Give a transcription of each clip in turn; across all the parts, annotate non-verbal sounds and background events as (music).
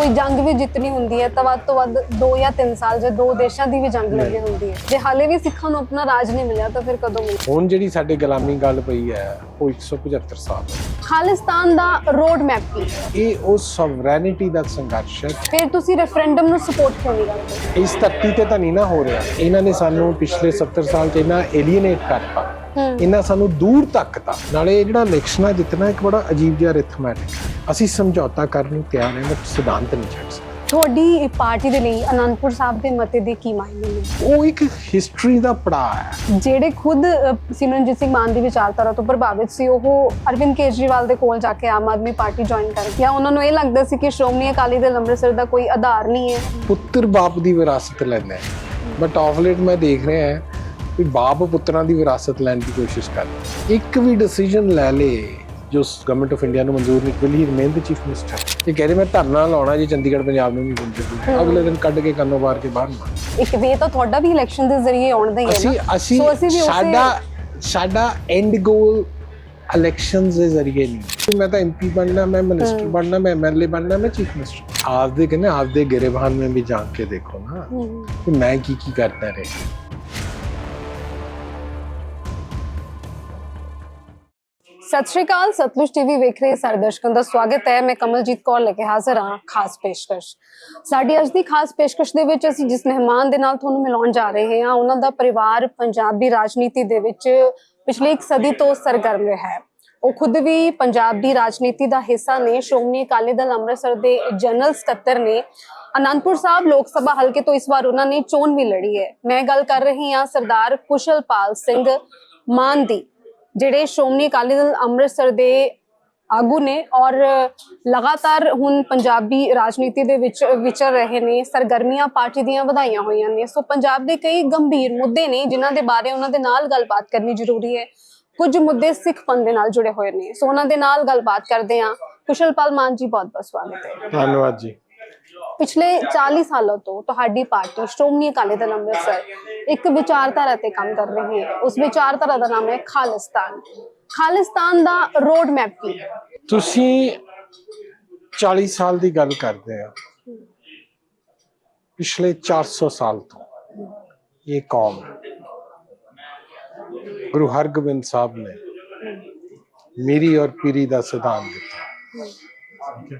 ਕੋਈ ਜੰਗ ਵੀ ਜਿੱਤਣੀ ਹੁੰਦੀ ਹੈ ਤਾਂ ਵੱਧ ਤੋਂ ਵੱਧ 2 ਜਾਂ 3 ਸਾਲ ਜੇ ਦੋ ਦੇਸ਼ਾਂ ਦੀ ਵੀ ਜੰਗ ਲੱਗੀ ਹੁੰਦੀ ਹੈ। ਜੇ ਹਾਲੇ ਵੀ ਸਿੱਖਾਂ ਨੂੰ ਆਪਣਾ ਰਾਜ ਨਹੀਂ ਮਿਲਿਆ ਤਾਂ ਫਿਰ ਕਦੋਂ ਮਿਲੇਗਾ ਹੁਣ ਜਿਹੜੀ ਸਾਡੇ ਗੁਲਾਮੀ ਗੱਲ ਪਈ ਹੈ ਉਹ 175 ਸਾਲ। ਖਾਲਿਸਤਾਨ ਦਾ ਰੋਡ ਮੈਪ ਕੀ? ਇਹ ਉਹ ਸਵਰੈਨਿਟੀ ਦਾ ਸੰਘਰਸ਼ ਹੈ। ਫਿਰ ਤੁਸੀਂ ਰੈਫਰੈਂਡਮ ਨੂੰ ਸਪੋਰਟ ਕਿਉਂ ਨਹੀਂ ਕਰਦੇ? ਇਸ ਧਰਤੀ ਤੇ ਤਾਂ ਨਹੀਂ ਨਾ ਹੋ ਰਿਹਾ। ਇਹਨਾਂ ਨੇ ਸਾਨੂੰ ਪਿਛਲੇ 70 ਸਾਲ ਚ ਇਹਨਾਂ ਏਲੀਏਨੇਟ ਕਰਤਾ। ਇਹਨਾਂ ਸਾਨੂੰ ਦੂਰ ਤੱਕ ਤਾ। ਨਾਲੇ ਇਹ ਜਿਹੜਾ ਇਲੈਕਸ਼ਨ ਜਿੱਤਣਾ ਇੱਕ ਬੜਾ ਅਜੀਬ ਜਿਹਾ ਰਿਥਮੈਟਿਕ ਅਸੀਂ ਸਮਝੌਤਾ ਕਰਨ ਨੂੰ ਤਿਆਰ ਹਾਂ ਬਟ ਸਿਧਾਂਤ ਨਹੀਂ ਛੱਡ ਸਕਦੇ। ਤੁਹਾਡੀ ਪਾਰਟੀ ਦੇ ਲਈ ਅਨੰਦਪੁਰ ਸਾਹਿਬ ਦੇ ਮਤੇ ਦੇ ਕੀ ਮਾਇਨੇ ਨੇ? ਉਹ ਇੱਕ ਹਿਸਟਰੀ ਦਾ ਪੜਾਅ ਹੈ। ਜਿਹੜੇ ਖੁਦ ਸਿਮਰਨਜੀਤ ਸਿੰਘ ਮਾਨ ਦੀ ਵਿਚਾਰਧਾਰਾ ਤੋਂ ਪ੍ਰਭਾਵਿਤ ਸੀ ਉਹ ਅਰਵਿੰਦ ਕੇਜਰੀਵਾਲ ਦੇ ਕੋਲ ਜਾ ਕੇ ਆਮ ਆਦਮੀ ਪਾਰਟੀ ਜੁਆਇਨ ਕਰ ਗਿਆ ਉਹਨਾਂ ਨੂੰ ਇਹ ਲੱਗਦਾ ਸੀ ਕਿ ਸ਼੍ਰੋਮਣੀ ਅਕਾਲੀ ਦਲ ਅੰਮ੍ਰਿਤਸਰ ਦਾ ਕੋਈ ਆਧਾਰ ਨਹੀਂ ਹੈ। ਪੁੱਤਰ ਬਾਪ ਦੀ ਵਿਰਾਸਤ ਲੈਂਦਾ ਹੈ। ਬਟ ਆਫ ਲੇਟ ਮੈਂ ਦੇਖ ਰਿਹਾ ਹਾਂ ਵੀ ਬਾਪ ਪੁੱਤਰਾਂ ਦੀ ਵਿਰਾਸਤ ਲੈਣ ਦੀ ਕੋਸ਼ਿਸ਼ ਕਰ ਰਿਹਾ ਇੱਕ ਵੀ ਡਿਸੀਜਨ ਲੈ ਲੇ ਜੋ ਗਵਰਨਮੈਂਟ ਆਫ ਇੰਡੀਆ ਨੂੰ ਮਨਜ਼ੂਰ ਨਹੀਂ will he remain the chief minister ਇਹ ਕਹਿ ਮੈਂ ਧਰਨਾ ਲਾਉਣਾ ਜੀ ਚੰਡੀਗੜ੍ਹ ਪੰਜਾਬ ਨੂੰ ਨਹੀਂ ਗੁੰਜੂ ਅਗਲੇ ਦਿਨ ਕੱਢ ਕੇ ਕੰਨੋਂ ਬਾਹਰ ਕੇ ਬਾਹਰ ਮਾਰ ਇੱਕ ਵੇ ਤਾਂ ਤੁਹਾਡਾ ਵੀ ਇਲੈਕਸ਼ਨ ਦੇ ਜ਼ਰੀਏ ਆਉਣ ਦਾ ਹੀ ਹੈ ਅਸੀਂ ਅਸੀਂ ਸਾਡਾ ਸਾਡਾ ਐਂਡ ਗੋਲ ਇਲੈਕਸ਼ਨਸ ਦੇ ਜ਼ਰੀਏ ਨਹੀਂ। ਮੈਂ ਤਾਂ ਐਮਪੀ ਬਣਨਾ ਮੈਂ ਮਿਨਿਸਟਰ ਬਣਨਾ ਮੈਂ ਐਮਐਲਏ ਬਣਨਾ ਮੈਂ ਚੀਫ ਮਿਨਿਸਟਰ ਆਪ ਦੇ ਕਹਿੰਦੇ ਆਪ ਦੇ ਗਿਰੇਬਾਨ ਮੈਂ ਵੀ ਜਾ ਕੇ ਦੇਖੋ ਨਾ। ਕਿ ਮੈਂ ਕੀ ਕੀ ਕਰਦਾ ਰਿਹਾ। ਸਤਿ ਸ਼੍ਰੀ ਅਕਾਲ, ਸਤਲੁਜ ਟੀਵੀ ਵੇਖ ਰਹੇ ਸਾਰੇ ਦਰਸ਼ਕਾਂ ਦਾ ਸਵਾਗਤ ਹੈ। ਮੈਂ ਕਮਲਜੀਤ ਕੌਰ ਲੈ ਕੇ ਹਾਜ਼ਰ ਹਾਂ ਖਾਸ ਪੇਸ਼ਕਸ਼। ਸਾਡੀ ਅੱਜ ਦੀ ਖਾਸ ਪੇਸ਼ਕਸ਼ ਦੇ ਵਿੱਚ ਅਸੀਂ ਜਿਸ ਮਹਿਮਾਨ ਦੇ ਨਾਲ ਤੁਹਾਨੂੰ ਮਿਲਾਉਣ ਜਾ ਰਹੇ ਹਾਂ, ਉਹਨਾਂ ਦਾ ਪਰਿਵਾਰ ਪੰਜਾਬੀ ਰਾਜਨੀਤੀ ਦੇ ਵਿੱਚ ਪਿਛਲੇ ਇੱਕ ਸਦੀ ਤੋਂ ਸਰਗਰਮ ਰਿਹਾ ਹੈ। ਉਹ ਖੁਦ ਵੀ ਪੰਜਾਬ ਦੀ ਰਾਜਨੀਤੀ ਦਾ ਹਿੱਸਾ ਨੇ। ਸ਼੍ਰੋਮਣੀ ਅਕਾਲੀ ਦਲ ਅੰਮ੍ਰਿਤਸਰ ਦੇ ਜਨਰਲ ਸਕੱਤਰ ਨੇ। ਅਨੰਦਪੁਰ ਸਾਹਿਬ ਲੋਕ ਸਭਾ ਹਲਕੇ ਤੋਂ ਇਸ ਵਾਰ ਉਹਨਾਂ ਨੇ ਚੋਣ ਵੀ ਲੜੀ ਹੈ। ਮੈਂ ਗੱਲ ਕਰ ਰਹੀ ਹਾਂ ਸਰਦਾਰ ਕੁਸ਼ਲਪਾਲ ਸਿੰਘ ਮਾਨ ਦੀ। ਜਿਹੜੇ ਸ਼੍ਰੋਮਣੀ ਅਕਾਲੀ ਦਲ ਅੰਮ੍ਰਿਤਸਰ ਦੇ ਆਗੂ ਨੇ ਔਰ ਲਗਾਤਾਰ ਹੁਣ ਪੰਜਾਬੀ ਰਾਜਨੀਤੀ ਦੇ ਵਿੱਚ ਵਿਚਰ ਰਹੇ ਨੇ ਸਰਗਰਮੀਆਂ ਪਾਰਟੀ ਦੀਆਂ ਵਧਾਈਆਂ ਹੋਈਆਂ ਨੇ। ਸੋ ਪੰਜਾਬ ਦੇ ਕਈ ਗੰਭੀਰ ਮੁੱਦੇ ਨੇ ਜਿਨ੍ਹਾਂ ਦੇ ਬਾਰੇ ਉਹਨਾਂ ਦੇ ਨਾਲ ਗੱਲਬਾਤ ਕਰਨੀ ਜ਼ਰੂਰੀ ਹੈ। ਕੁਝ ਮੁੱਦੇ ਸਿੱਖ ਪੰਥ ਦੇ ਨਾਲ ਜੁੜੇ ਹੋਏ ਨੇ। ਸੋ ਉਹਨਾਂ ਦੇ ਨਾਲ ਗੱਲਬਾਤ ਕਰਦੇ ਹਾਂ। ਕੁਸ਼ਲਪਾਲ ਮਾਨ ਜੀ ਬਹੁਤ ਬਹੁਤ ਸਵਾਗਤ ਹੈ। ਧੰਨਵਾਦ ਜੀ। ਪਿਛਲੇ 40 ਸਾਲਾਂ ਤੋਂ ਤੁਹਾਡੀ ਪਾਰਟੀ ਸ਼੍ਰੋਮਣੀ ਅਕਾਲੀ ਦਲ ਅੰਮ੍ਰਿਤਸਰ ਇੱਕ ਵਿਚਾਰਧਾਰਾ ਤੇ ਕੰਮ ਕਰ ਰਹੀ ਹੈ। ਉਸ ਵਿਚਾਰਧਾਰਾ ਦਾ ਨਾਮ ਹੈ ਖਾਲਿਸਤਾਨ। ਖਾਲਿਸਤਾਨ ਦਾ ਰੋਡ ਮੈਪ ਕੀ ਹੈ? ਤੁਸੀਂ 40 ਸਾਲ ਦੀ ਗੱਲ ਕਰਦੇ ਆ ਪਿਛਲੇ 400 ਸਾਲ ਤੋਂ ਇਹ ਕੌਮ ਗੁਰੂ ਹਰਗੋਬਿੰਦ ਸਾਹਿਬ ਨੇ ਮੇਰੀ ਔਰ ਪੀਰੀ ਦਾ ਸਿਧਾਂਤ ਦਿੱਤਾ।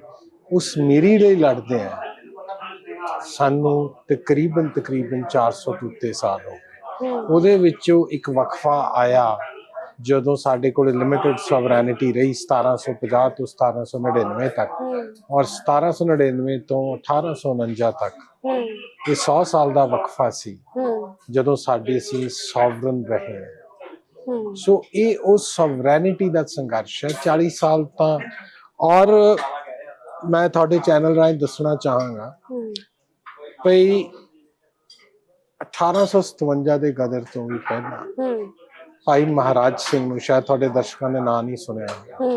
ਉਸ ਮੇਰੀ ਲਈ ਲੜਦੇ ਆ। ਸਾਨੂੰ ਤਕਰੀਬਨ ਤਕਰੀਬਨ 400 ਤੋਂ ਉੱਤੇ ਸਾਲ ਹੋ ਗਏ। ਉਹਦੇ ਵਿੱਚੋਂ ਇੱਕ ਵਕਫਾ ਆਇਆ ਜਦੋਂ ਸਾਡੇ ਕੋਲ ਲਿਮਿਟਿਡ ਸੋਵਰੈਨਿਟੀ ਰਹੀ 1750 ਤੋਂ 1799 ਤੱਕ ਔਰ 1799 ਤੋਂ 1849 ਤੱਕ। ਇਹ 100 ਸਾਲ ਦਾ ਵਕਫਾ ਸੀ ਜਦੋਂ ਸਾਡੇ ਸੀ ਸੋਵਰਨ ਰਹੇ। ਹੂੰ ਸੋ ਇਹ ਉਹ ਸੋਵਰੈਨਿਟੀ ਦਾ ਸੰਘਰਸ਼ ਹੈ 40 ਸਾਲ ਤਾਂ। ਔਰ ਮੈਂ ਤੁਹਾਡੇ ਚੈਨਲ ਰਾਹੀਂ ਦੱਸਣਾ ਚਾਹਾਂਗਾ ਭਈ 1857 ਦੇ ਗਦਰ ਤੋਂ ਵੀ ਪਹਿਲਾਂ ਹੂੰ। ਭਾਈ ਮਹਾਰਾਜ ਸਿੰਘ ਨੂੰ ਸ਼ਾਇਦ ਤੁਹਾਡੇ ਦਰਸ਼ਕਾਂ ਨੇ ਨਾਂ ਨਹੀਂ ਸੁਣਿਆ ਹੂੰ।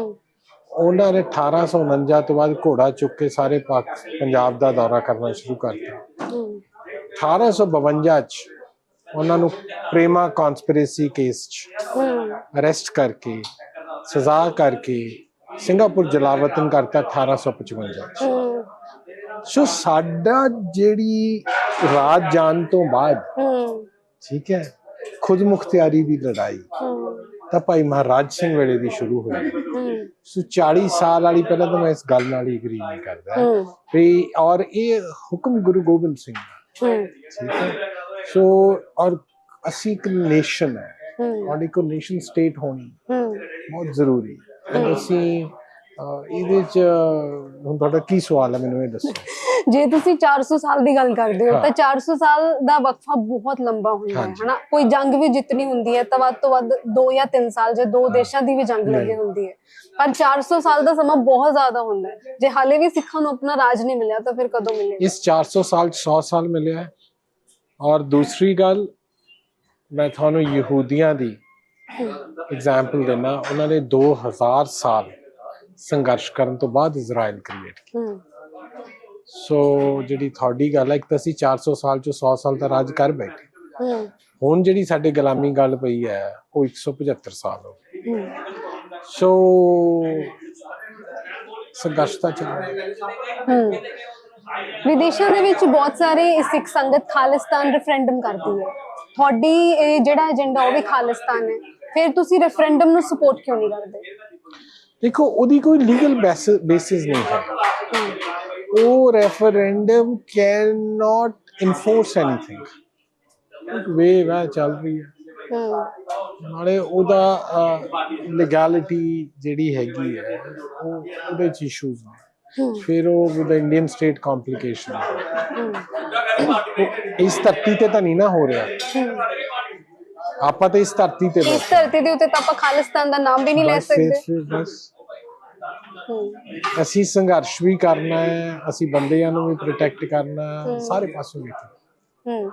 ਉਹਨਾਂ ਨੇ 1849 ਤੋਂ ਬਾਅਦ ਘੋੜਾ ਚੁੱਕ ਕੇ ਸਾਰੇ ਪਾਕ ਪੰਜਾਬ ਦਾ ਦੌਰਾ ਕਰਨਾ ਸ਼ੁਰੂ ਕਰਤਾ ਹੂੰ। 1852 ਚ ਉਹਨਾਂ ਨੂੰ ਪ੍ਰੇਮਾ ਕਨਸਪੀਰੇਸੀ ਕੇਸ ਚ ਅਰੈਸਟ ਕਰਕੇ ਸਜ਼ਾ ਕਰਕੇ ਸਿੰਗਾਪੁਰ ਜਲਾਵਤਨ ਕਰਤਾ 1855 ਚ। ਹੂੰ। ਸੋ ਸਾਡਾ ਜਿਹੜੀ ਰਾਜ ਜਾਣ ਤੋਂ ਬਾਅਦ ਠੀਕ ਹੈ ਖੁਦ ਮੁਖਤਿਆਰੀ ਦੀ ਲੜਾਈ। ਤਾਂ ਭਾਈ ਮਹਾਰਾਜ ਸਿੰਘ ਵੇਲੇ ਦੀ ਸ਼ੁਰੂ ਹੋਈ ਸੋ 40 ਸਾਲ ਵਾਲੀ ਪਹਿਲਾਂ ਤਾਂ ਮੈਂ ਇਸ ਗੱਲ ਨਾਲ ਹੀ ਅਗਰੀ ਨਹੀਂ ਕਰਦਾ। ਵੀ ਔਰ ਇਹ ਹੁਕਮ ਗੁਰੂ ਗੋਬਿੰਦ ਸਿੰਘ ਦਾ। ਠੀਕ ਹੈ। ਸੋ ਔਰ ਅਸੀਂ ਇੱਕ ਨੇਸ਼ਨ ਹੈ। ਔਰ ਇੱਕ ਨੇਸ਼ਨ ਸਟੇਟ ਹੋਣੀ ਬਹੁਤ ਜ਼ਰੂਰੀ ਹੈ। ਅਸੀਂ ਇਹਦੇ ਚ ਹੁਣ ਤੁਹਾਡਾ ਕੀ ਸਵਾਲ ਹੈ ਮੈਨੂੰ ਇਹ ਦੱਸੋ। (laughs) ਜੇ ਤੁਸੀਂ 400 ਸਾਲ ਦੀ ਗੱਲ ਕਰਦੇ ਹੋ। ਤਾਂ 400 ਸਾਲ ਦਾ ਵਕਫਾ ਬਹੁਤ ਲੰਬਾ ਹੁੰਦਾ ਹੈ। ਹਨਾ? ਕੋਈ ਜੰਗ ਵੀ ਜਿੱਤਣੀ ਹੁੰਦੀ ਹੈ ਤਾਂ ਵੱਧ ਤੋਂ ਵੱਧ 2 ਜਾਂ 3 ਸਾਲ ਜੇ ਦੋ ਦੇਸ਼ਾਂ ਦੀ ਵੀ ਜੰਗ ਲੱਗੀ। ਹੁੰਦੀ ਹੈ। ਪਰ 400 ਸਾਲ ਦਾ ਸਮਾਂ ਬਹੁਤ ਜ਼ਿਆਦਾ ਹੁੰਦਾ ਹੈ। ਜੇ ਹਾਲੇ ਵੀ ਸਿੱਖਾਂ ਨੂੰ ਆਪਣਾ ਰਾਜ ਨਹੀਂ ਮਿਲਿਆ ਤਾਂ ਫਿਰ ਕਦੋਂ ਮਿਲੇਗਾ? ਇਸ 400 ਸਾਲ ਚ 100 ਸਾਲ ਮਿਲਿਆ ਹੈ। ਔਰ ਦੂਸਰੀ ਗੱਲ ਮੈਂ ਤੁਹਾਨੂੰ ਯਹੂਦੀਆਂ ਦੀ ਐਗਜ਼ਾਮਪਲ ਦੇਣਾ ਉਹਨਾਂ ਨੇ 2000 ਸਾਲ। ਸੰਘਰਸ਼ ਕਰਨ ਤੋਂ ਬਾਅਦ ਇਜ਼ਰਾਈਲ ਕ੍ਰੀਏਟ ਕੀਤਾ। ਸੋ ਜਿਹੜੀ ਤੁਹਾਡੀ ਗੱਲ ਹੈ ਇੱਕ ਤਾਂ ਅਸੀਂ 400 ਸਾਲ ਚੋਂ 100 ਸਾਲ ਦਾ ਰਾਜ ਕਰ ਬੈਠੇ। ਹੁਣ ਜਿਹੜੀ ਸਾਡੇ ਗੁਲਾਮੀ ਗੱਲ ਪਈ ਹੈ ਉਹ 175 ਸਾਲ ਹੋ ਗਏ। ਸੋ ਸੰਘਰਸ਼ ਤਾਂ ਚੱਲ ਰਿਹਾ ਵਿਦੇਸ਼ਾਂ ਦੇ ਵਿੱਚ ਬਹੁਤ ਸਾਰੇ ਸਿੱਖ ਸੰਗਤ ਖਾਲਿਸਤਾਨ ਰੈਫਰੈਂਡਮ ਕਰਦੀ ਹੈ। ਤੁਹਾਡੀ ਇਹ ਜਿਹੜਾ ਏਜੰਡਾ ਉਹ ਵੀ ਖਾਲਿਸਤਾਨ ਹੈ। ਫਿਰ ਤੁਸੀਂ ਰੈਫਰੈਂਡਮ ਨੂੰ ਸਪੋਰਟ ਕਿਉਂ ਨਹੀਂ ਕਰਦੇ? ਦੇਖੋ ਉਹਦੀ ਕੋਈ ਲੀਗਲ ਬੇਸਿਸ ਨਹੀਂ ਹੈ। ਉਹ referendum can not enforce anything ਇੱਕ ਵੇਵ ਹੈ ਚੱਲ ਰਹੀ ਹੈ। ਨਾਲੇ ਉਹਦਾ ਲੀਗੈਲਿਟੀ ਜਿਹੜੀ ਹੈਗੀ ਹੈ ਉਹ ਉਹਦੇ ਚ ਇਸ਼ੂਜ਼ ਨੇ। ਫਿਰ ਉਹ ਵਿਦ ਇੰਡੀਅਨ ਸਟੇਟ ਕੰਪਲਿਕੇਸ਼ਨ ਇਸ ਧਰਤੀ ਤੇ ਤਾਂ ਨਹੀਂ ਨਾ ਹੋ ਰਿਹਾ। ਆਪਾਂ ਤਾਂ ਇਸ ਧਰਤੀ ਤੇ ਇਸ ਧਰਤੀ ਦੇ ਉੱਤੇ ਤਾਂ ਆਪਾਂ ਖਾਲਿਸਤਾਨ ਦਾ ਨਾਮ ਵੀ ਨਹੀਂ ਲੈ ਸਕਦੇ। ਬਸ। ਅਸੀਂ ਸੰਘਰਸ਼ ਵੀ ਕਰਨਾ ਹੈ ਅਸੀਂ ਬੰਦਿਆਂ ਨੂੰ ਵੀ ਪ੍ਰੋਟੈਕਟ ਕਰਨਾ ਹੈ, ਸਾਰੇ ਪਾਸੋਂ ਵੇਖਣਾ ਹਮ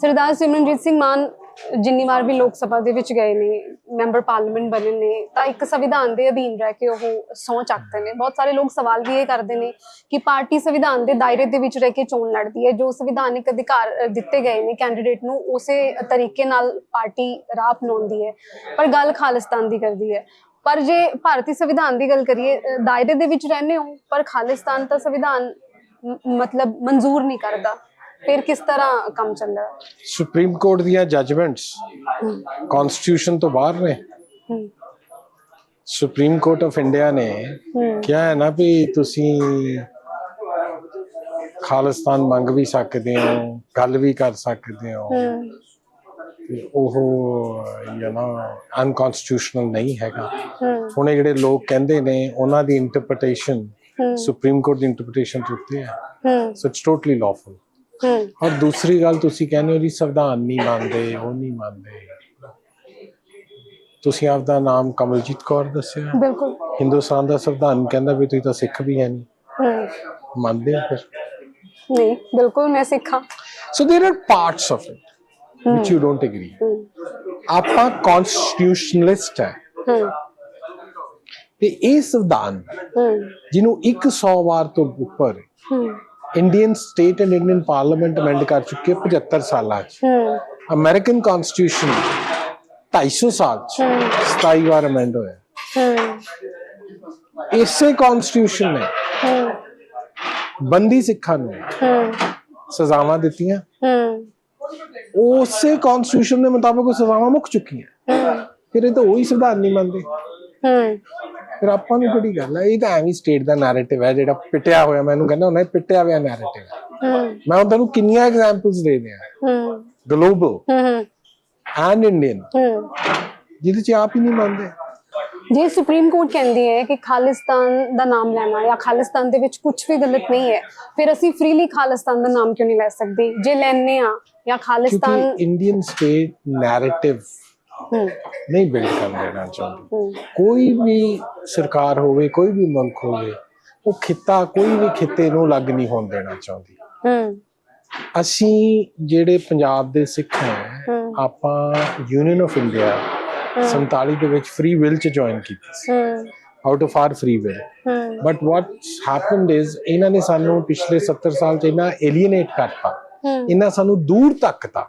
ਸਰਦਾਰ ਸਿਮਰਨਜੀਤ ਸਿੰਘ ਮਾਨ ਜਿੰਨੀ ਵਾਰ ਵੀ ਲੋਕ ਸਭਾ ਦੇ ਵਿੱਚ ਗਏ ਨੇ ਮੈਂਬਰ ਪਾਰਲੀਮੈਂਟ ਬਣੇ ਨੇ ਤਾਂ ਇੱਕ ਸੰਵਿਧਾਨ ਦੇ ਅਧੀਨ ਰਹਿ ਕੇ ਉਹ ਸਹੁੰ ਚੱਕਦੇ ਨੇ। ਬਹੁਤ ਸਾਰੇ ਲੋਕ ਸਵਾਲ ਵੀ ਇਹ ਕਰਦੇ ਨੇ ਕਿ ਪਾਰਟੀ ਸੰਵਿਧਾਨ ਦੇ ਦਾਇਰੇ ਦੇ ਵਿੱਚ ਰਹਿ ਕੇ ਚੋਣ ਲੜਦੀ ਹੈ। ਜੋ ਸੰਵਿਧਾਨਿਕ ਅਧਿਕਾਰ ਦਿੱਤੇ ਗਏ ਨੇ ਕੈਂਡੀਡੇਟ ਨੂੰ ਉਸੇ ਤਰੀਕੇ ਨਾਲ ਪਾਰਟੀ ਰਾਹ ਅਪਣਾਉਂਦੀ ਹੈ। ਪਰ ਗੱਲ ਖਾਲਿਸਤਾਨ ਦੀ ਕਰਦੀ ਹੈ। ਪਰ ਜੇ ਭਾਰਤੀ ਸੰਵਿਧਾਨ ਦੀ ਗੱਲ ਕਰੀਏ ਦਾਇਰੇ ਦੇ ਵਿੱਚ ਰਹਿੰਦੇ ਹੋ ਪਰ ਖਾਲਿਸਤਾਨ ਤਾਂ ਸੰਵਿਧਾਨ ਮਤਲਬ ਮਨਜ਼ੂਰ ਨਹੀਂ ਕਰਦਾ। ਫਿਰ ਕਿਸ ਤਰ੍ਹਾਂ ਕੰਮ ਚੱਲਦਾ? ਸੁਪਰੀਮ ਕੋਰਟ ਦੀਆਂ ਜਜਮੈਂਟਸ ਕਨਸਟੀਟਿਊਸ਼ਨ ਤੋਂ ਬਾਹਰ ਨੇ। ਸੁਪਰੀਮ ਕੋਰਟ ਆਫ ਇੰਡੀਆ ਨੇ ਕਿਹਾ ਹੈ ਨਾ ਵੀ ਤੁਸੀਂ ਖਾਲਿਸਤਾਨ ਮੰਗ ਵੀ ਸਕਦੇ ਹੋ ਗੱਲ ਵੀ ਕਰ ਸਕਦੇ ਹੋ। ਉਹ ਯੂ نو ਅਨਕਨਸਟੀਟਿਊਸ਼ਨਲ ਨਹੀਂ ਹੈਗਾ। ਹੁਣ ਜਿਹੜੇ ਲੋਕ ਕਹਿੰਦੇ ਨੇ ਉਹਨਾਂ ਦੀ ਇੰਟਰਪ੍ਰੀਟੇਸ਼ਨ ਸੁਪਰੀਮ ਕੋਰਟ ਦੀ ਇੰਟਰਪ੍ਰੀਟੇਸ਼ਨ ਤੋਂ ਉੱਤੇ ਹੈ। ਸੋ ਇਟਸ ਟੋਟਲੀ ਲਾਫੁਲ ਔਰ ਦੂਸਰੀ ਗੱਲ ਤੁਸੀਂ ਕਹਿੰਦੇ ਹੋ ਜੀ ਸੰਵਿਧਾਨ ਨਹੀਂ ਮੰਨਦੇ ਉਹ ਨਹੀਂ ਮੰਨਦੇ ਤੁਸੀਂ ਆਪਦਾ ਨਾਮ ਕਮਲਜੀਤ ਕੌਰ ਦੱਸਿਆ ਬਿਲਕੁਲ ਹਿੰਦੁਸਤਾਨ ਦਾ ਸੰਵਿਧਾਨ ਕਹਿੰਦਾ ਵੀ ਤੁਸੀਂ ਤਾਂ ਸਿੱਖ ਵੀ ਹੈ ਨਹੀਂ ਹਮ, ਮੰਨਦੇ ਹੋ ਫਿਰ ਨਹੀਂ ਬਿਲਕੁਲ ਮੈਂ ਸਿੱਖਾਂ so there are parts of it which you don't agree hmm, ਆਪਾਂ ਕਨਸਟੀਟਿਊਸ਼ਨਲਿਸਟ ਹੈ ਹਮ, ਤੇ ਇਹ ਸੰਵਿਧਾਨ ਹਮ, ਜਿਹਨੂੰ 100 ਵਾਰ ਤੋਂ ਉੱਪਰ ਹਮ, Indian state and Indian parliament amend ਕਰ ਚੁੱਕੇ 75 ਸਾਲਾਂ ਚ ਹਮ, ਅਮਰੀਕਨ ਕਨਸਟੀਟਿਊਸ਼ਨ 250 ਸਾਲ ਚ 27 ਵਾਰ ਅਮੈਂਡ ਹੋਇਆ ਹਮ, ਇਸੇ ਕਨਸਟੀਟਿਊਸ਼ਨ ਨੇ ਹਮ, ਬੰਦੀ ਸਿੱਖਾਂ ਨੂੰ ਹਮ, ਸਜ਼ਾਵਾਂ ਦਿੱਤੀਆਂ ਹਮ, ਉਸੇ ਕਨਸਟੀਟਿਊਸ਼ਨ ਦੇ ਮੁਤਾਬਕ ਉਹ ਸਜ਼ਾਵਾਂ ਮੁੱਕ ਚੁੱਕੀਆਂ ਹਮ, ਫਿਰ ਇਹ ਤਾਂ ਉਹੀ ਸੰਵਿਧਾਨ ਨਹੀਂ ਮੰਨਦੇ ਹਮ, ਫਿਰ ਆਪਾਂ ਨੂੰ ਕਿਹੜੀ ਗੱਲ ਹੈ ਇਹ ਤਾਂ ਐਵੇਂ ਸਟੇਟ ਦਾ ਨੈਰੇਟਿਵ ਹੈ ਜਿਹੜਾ ਪਿਟਿਆ ਹੋਇਆ। ਮੈਨੂੰ ਕਹਿੰਦਾ ਹੁੰਦਾ ਇਹ ਪਿਟਿਆ ਹੋਇਆ ਨੈਰੇਟਿਵ ਮੈਂ ਹੁਣ ਤੁਹਾਨੂੰ ਕਿੰਨੀਆਂ ਐਗਜ਼ਾਮਪਲਸ ਦੇ ਦਿਆਂ। Global and Indian. ਜਿਹਦੇ ਚ ਆਪ ਹੀ ਨਹੀਂ ਮੰਨਦੇ। ਜੇ ਸੁਪਰੀਮ ਕੋਰਟ ਕਹਿੰਦੀ ਹੈ ਕਿ ਖਾਲਿਸਤਾਨ ਦਾ ਨਾਮ ਲੈਣਾ ਜਾਂ ਖਾਲਿਸਤਾਨ ਦੇ ਵਿੱਚ ਕੁਝ ਵੀ ਗਲਤ ਨਹੀਂ ਹੈ ਫਿਰ ਅਸੀਂ ਫ੍ਰੀਲੀ ਖਾਲਿਸਤਾਨ ਦਾ ਨਾਮ ਕਿਉਂ ਨਹੀਂ ਲੈ ਸਕਦੇ? ਜੇ ਲੈਣੇ ਆ ਜਾਂ ਖਾਲਿਸਤਾਨ ਇੰਡੀਅਨ ਸਟੇਟ ਨੈਰੇਟਿਵ ਨਹੀਂ ਬਿਲਡ ਕਰ ਦੇਣਾ ਚਾਹੁੰਦੀ। ਕੋਈ ਵੀ ਸਰਕਾਰ ਹੋਵੇ ਕੋਈ ਵੀ ਮੁਲਕ ਹੋਵੇ ਉਹ ਖਿੱਤਾ ਕੋਈ ਵੀ ਖਿੱਤੇ ਨੂੰ ਲੱਗ ਨਹੀਂ ਹੋਣ ਦੇਣਾ ਚਾਹੁੰਦੀ। ਅਸੀਂ ਜਿਹੜੇ ਪੰਜਾਬ ਦੇ ਸਿੱਖ ਹਾਂ ਆਪਾਂ ਯੂਨੀਅਨ ਆਫ ਇੰਡੀਆ 47 ਦੇ ਵਿੱਚ ਫ੍ਰੀ ਵਿਲ ਚ ਜੁਆਇਨ ਕੀਤੀ ਸੀ। Out of our free will but what's happened is ਇਹਨਾਂ ਨੇ ਸਾਨੂੰ ਪਿਛਲੇ 70 ਸਾਲ ਚ ਇਹਨਾਂ ਏਲੀਏਨੇਟ ਕਰਤਾ। ਇਹਨਾਂ ਸਾਨੂੰ ਦੂਰ ਤੱਕਤਾ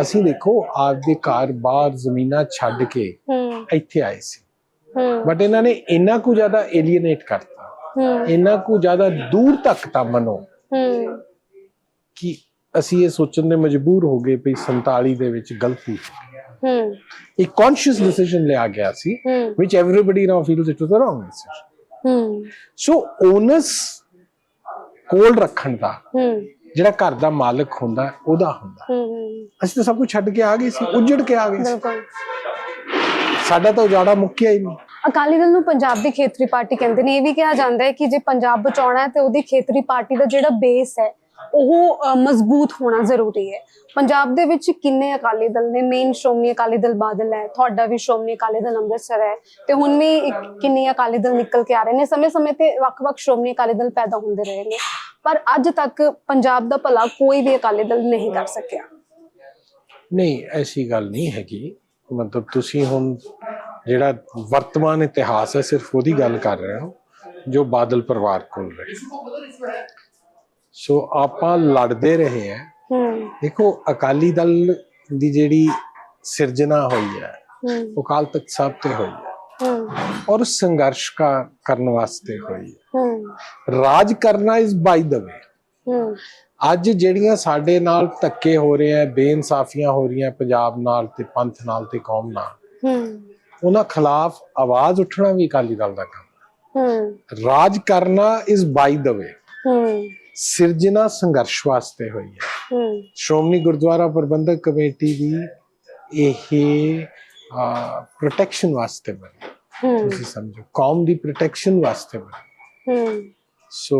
ਅਸੀਂ ਦੇਖੋ ਆਪਦੇ ਘਰ ਬਾਹਰ ਜ਼ਮੀਨਾਂ ਛੱਡ ਕੇ ਇੱਥੇ ਆਏ ਸੀ। ਬਟ ਇਹਨਾਂ ਨੇ ਇੰਨਾ ਕੁ ਜ਼ਿਆਦਾ ਏਲੀਏਨੇਟ ਕਰਤਾ। ਇੰਨਾ ਕੁ ਜ਼ਿਆਦਾ ਦੂਰ ਤੱਕਤਾ ਮਨੋ। ਹਮ, ਕਿ ਅਸੀਂ ਇਹ ਸੋਚਣ ਦੇ ਮਜਬੂਰ ਹੋ ਗਏ ਵੀ 47 ਦੇ ਵਿੱਚ ਗਲਤੀ ਹਮ, ਇੱਕ ਕੌਨਸ਼ੀਅਸ ਡਿਸੀਜਨ ਲਿਆ ਗਿਆ ਸੀ which everybody now feels it was the wrong decision. Hmm, so onus ਕੋਲ ਰੱਖਣ ਦਾ ਹਮ, ਜਿਹੜਾ ਘਰ ਦਾ ਮਾਲਕ ਹੁੰਦਾ ਉਹਦਾ ਹੁੰਦਾ। ਅਸੀਂ ਤਾਂ ਸਭ ਕੁਝ ਛੱਡ ਕੇ ਆ ਗਏ ਸੀ ਉੱਜੜ ਕੇ ਆ ਗਏ ਸੀ। ਸਾਡਾ ਤਾਂ ਉਜਾੜਾ ਮੁੱਕਿਆ ਹੀ ਨਹੀਂ। ਅਕਾਲੀ ਦਲ ਨੂੰ ਪੰਜਾਬ ਦੀ ਖੇਤਰੀ ਪਾਰਟੀ ਕਹਿੰਦੇ ਨੇ ਇਹ ਵੀ ਕਿਹਾ ਜਾਂਦਾ ਹੈ ਕਿ ਜੇ ਪੰਜਾਬ ਬਚਾਉਣਾ ਹੈ ਤੇ ਉਹਦੀ ਖੇਤਰੀ ਪਾਰਟੀ ਦਾ ਜਿਹੜਾ ਬੇਸ ਹੈ ਉਹ ਮਜ਼ਬੂਤ ਹੋਣਾ ਜ਼ਰੂਰੀ ਹੈ। ਪੰਜਾਬ ਦੇ ਵਿੱਚ ਕਿੰਨੇ ਅਕਾਲੀ ਦਲ ਨੇ? ਮੇਨ ਸ਼੍ਰੋਮਣੀ ਅਕਾਲੀ ਦਲ ਬਾਦਲ ਹੈ ਤੁਹਾਡਾ ਵੀ ਸ਼੍ਰੋਮਣੀ ਅਕਾਲੀ ਦਲ ਅੰਮ੍ਰਿਤਸਰ ਹੈ ਤੇ ਹੁਣ ਵੀ ਕਿੰਨੇ ਅਕਾਲੀ ਦਲ ਨਿਕਲ ਕੇ ਆ ਰਹੇ ਨੇ? ਸਮੇਂ-ਸਮੇਂ ਤੇ ਵੱਖ-ਵੱਖ ਸ਼੍ਰੋਮਣੀ ਅਕਾਲੀ ਦਲ ਪੈਦਾ ਹੁੰਦੇ ਰਹੇ ਨੇ। ਪਰ ਅੱਜ ਤੱਕ ਪੰਜਾਬ ਦਾ ਭਲਾ ਕੋਈ ਵੀ ਅਕਾਲੀ ਦਲ ਨਹੀਂ ਕਰ ਸਕਿਆ। ਨਹੀਂ ਐਸੀ ਗੱਲ ਨਹੀਂ ਹੈਗੀ। ਮਤਲਬ ਤੁਸੀਂ ਹੁਣ ਜਿਹੜਾ ਵਰਤਮਾਨ ਇਤਿਹਾਸ ਹੈ ਸਿਰਫ ਉਹਦੀ ਗੱਲ ਕਰ ਰਹੇ ਹੋ ਜੋ ਬਾਦਲ ਪਰਿਵਾਰ ਕੋਲ ਰਹੇ। ਸੋ ਆਪਾਂ ਲੜਦੇ ਰਹੇ ਹਾਂ। ਦੇਖੋ ਅਕਾਲੀ ਦਲ ਦੀ ਜਿਹੜੀ ਸਿਰਜਣਾ ਹੋਈ ਹੈ ਉਹ ਕਾਲ ਤਖਤ ਸਾਹਿਬ ਤੇ ਹੋਈ ਹੂੰ। ਔਰ ਸੰਘਰਸ਼ ਕਾ ਕਰਨ ਵਾਸਤੇ ਹੋਈ ਹੈ। ਰਾਜ ਕਰਨਾ ਇਜ਼ ਬਾਈ ਦ ਵੇ। ਅੱਜ ਜਿਹੜੀਆਂ ਸਾਡੇ ਨਾਲ ਧੱਕੇ ਹੋ ਰਹੇ ਆ ਬੇਇਨਸਾਫੀਆਂ ਹੋ ਰਹੀਆਂ ਪੰਜਾਬ ਨਾਲ ਤੇ ਪੰਥ ਨਾਲ ਤੇ ਕੌਮ ਨਾਲ ਉਹਨਾਂ ਖਿਲਾਫ ਆਵਾਜ਼ ਉੱਠਣਾ ਵੀ ਅਕਾਲੀ ਦਲ ਦਾ ਕੰਮ ਹੂੰ। ਰਾਜ ਕਰਨਾ ਇਜ਼ ਬਾਈ ਦ ਵੇ। ਸਿਰਜਣਾ ਸੰਘਰਸ਼ ਵਾਸਤੇ ਹੋਈ ਹੈ। ਹੂੰ। ਸ਼੍ਰੋਮਣੀ ਗੁਰਦੁਆਰਾ ਪ੍ਰਬੰਧਕ ਕਮੇਟੀ ਵੀ ਇਹ ਪ੍ਰੋਟੈਕਸ਼ਨ ਵਾਸਤੇ ਬਣੀ। ਤੁਸੀਂ ਸਮਝੋ ਕੌਮ ਦੀ ਪ੍ਰੋਟੈਕਸ਼ਨ ਵਾਸਤੇ ਬਣੀ। ਹੂੰ। ਸੋ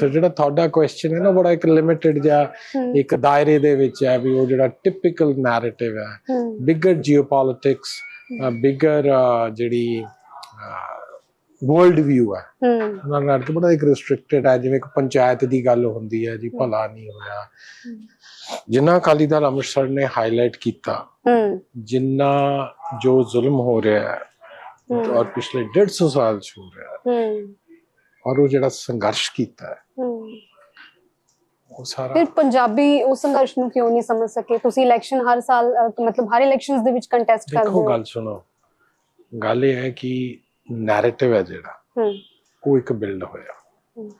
ਸੋ ਜਿਹੜਾ ਤੁਹਾਡਾ ਕੁਐਸਚਨ ਹੈ ਨਾ ਬੜਾ ਇੱਕ ਲਿਮਿਟਿਡ ਜਿਹਾ ਹੂੰ। ਇੱਕ ਦਾਇਰੇ ਦੇ ਵਿੱਚ ਹੈ ਵੀ ਉਹ ਜਿਹੜਾ typical narrative hmm. Bigger geopolitics bigger ਜਿਹੜੀ ਵਰਲਡ ਵਿਊ ਹੈ। ਹੂੰ ਨਾਲ ਤਾਂ ਬੜਾ ਇੱਕ ਰੈਸਟ੍ਰਿਕਟਡ ਹੈ ਜਿਵੇਂ ਇੱਕ ਪੰਚਾਇਤ ਦੀ ਗੱਲ ਹੁੰਦੀ ਹੈ ਜੀ ਭਲਾ ਨਹੀਂ ਹੋਇਆ। ਜਿੰਨਾ ਅਕਾਲੀ ਦਲ ਅੰਮ੍ਰਿਤਸਰ ਨੇ ਹਾਈਲਾਈਟ ਕੀਤਾ ਹੂੰ। ਜਿੰਨਾ ਜੋ ਜ਼ੁਲਮ ਹੋ ਰਿਹਾ ਹੈ ਔਰ ਪਿਛਲੇ 150 ਸਾਲ ਚ ਹੋ ਰਿਹਾ ਹੈ ਹੂੰ। ਔਰ ਉਹ ਜਿਹੜਾ ਸੰਘਰਸ਼ ਕੀਤਾ ਹੈ ਹੂੰ। ਉਹ ਸਾਰਾ ਫਿਰ ਪੰਜਾਬੀ ਉਸ ਸੰਘਰਸ਼ ਨੂੰ ਕਿਉਂ ਨਹੀਂ ਸਮਝ ਸਕੇ? ਤੁਸੀਂ ਇਲੈਕਸ਼ਨ ਹਰ ਸਾਲ ਮਤਲਬ ਹਰ ਇਲੈਕਸ਼ਨਸ ਦੇ ਵਿੱਚ ਕੰਟੈਸਟ ਕਰਦੇ ਦੇਖੋ ਹੋ। ਗੱਲ ਸੁਣੋ। ਗੱਲ ਇਹ ਹੈ ਕਿ ਨੈਰੇਟਿਵ ਹੈ ਜਿਹੜਾ ਹੂੰ। ਉਹ ਇੱਕ ਬਿਲਡ ਹੋਇਆ। ਹੂੰ।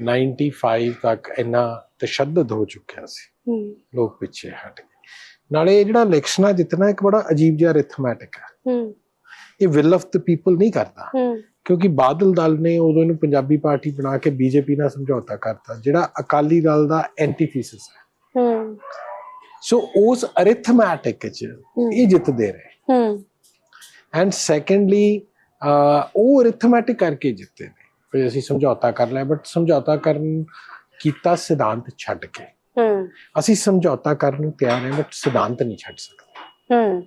95 ਤੱਕ ਇੰਨਾ ਤਸ਼ੱਦਦ ਹੋ ਚੁੱਕਿਆ ਸੀ। ਹੂੰ। ਲੋਕ ਪਿੱਛੇ ਹਟ ਗਏ। ਨਾਲੇ ਇਹ ਜਿਹੜਾ ਇਲੈਕਸ਼ਨਾਂ ਜਿੱਤਣਾ ਇੱਕ ਬੜਾ ਅਜੀਬ ਜਿਹਾ ਅਰਿਥਮੈਟਿਕ ਹੈ। ਹੂੰ। ਇਹ ਵਿਲ ਆਫ ਦ ਪੀਪਲ ਨਹੀਂ ਕਰਦਾ। ਹੂੰ। ਕਿਉਂਕਿ ਬਾਦਲ ਦਲ ਨੇ ਉਦੋਂ ਇਹਨੂੰ ਪੰਜਾਬੀ ਪਾਰਟੀ ਬਣਾ ਕੇ ਬੀਜੇਪੀ ਨਾਲ ਸਮਝੌਤਾ ਕਰਤਾ ਜਿਹੜਾ ਅਕਾਲੀ ਦਲ ਦਾ ਐਂਟੀਥੀਸਿਸ ਹੈ। ਹੂੰ। ਸੋ ਉਸ ਅਰਿਥਮੈਟਿਕ ਚ ਇਹ ਜਿੱਤਦੇ ਰਹੇ। ਹੂੰ। ਐਂਡ ਸੈਕੰਡਲੀ ਉਹ ਅਰਿਥਮੈਟਿਕ ਕਰਕੇ ਜਿੱਤੇ ਨੇ। ਵੀ ਅਸੀਂ ਸਮਝੌਤਾ ਕਰ ਲਿਆ ਬਟ ਸਮਝੌਤਾ ਕਰਨ ਕੀਤਾ ਸਿਧਾਂਤ ਛੱਡ ਕੇ। ਹੂੰ। ਅਸੀਂ ਸਮਝੌਤਾ ਕਰਨ ਨੂੰ ਤਿਆਰ ਹਾਂ ਬਟ ਸਿਧਾਂਤ ਨਹੀਂ ਛੱਡ ਸਕਦੇ। ਹੂੰ।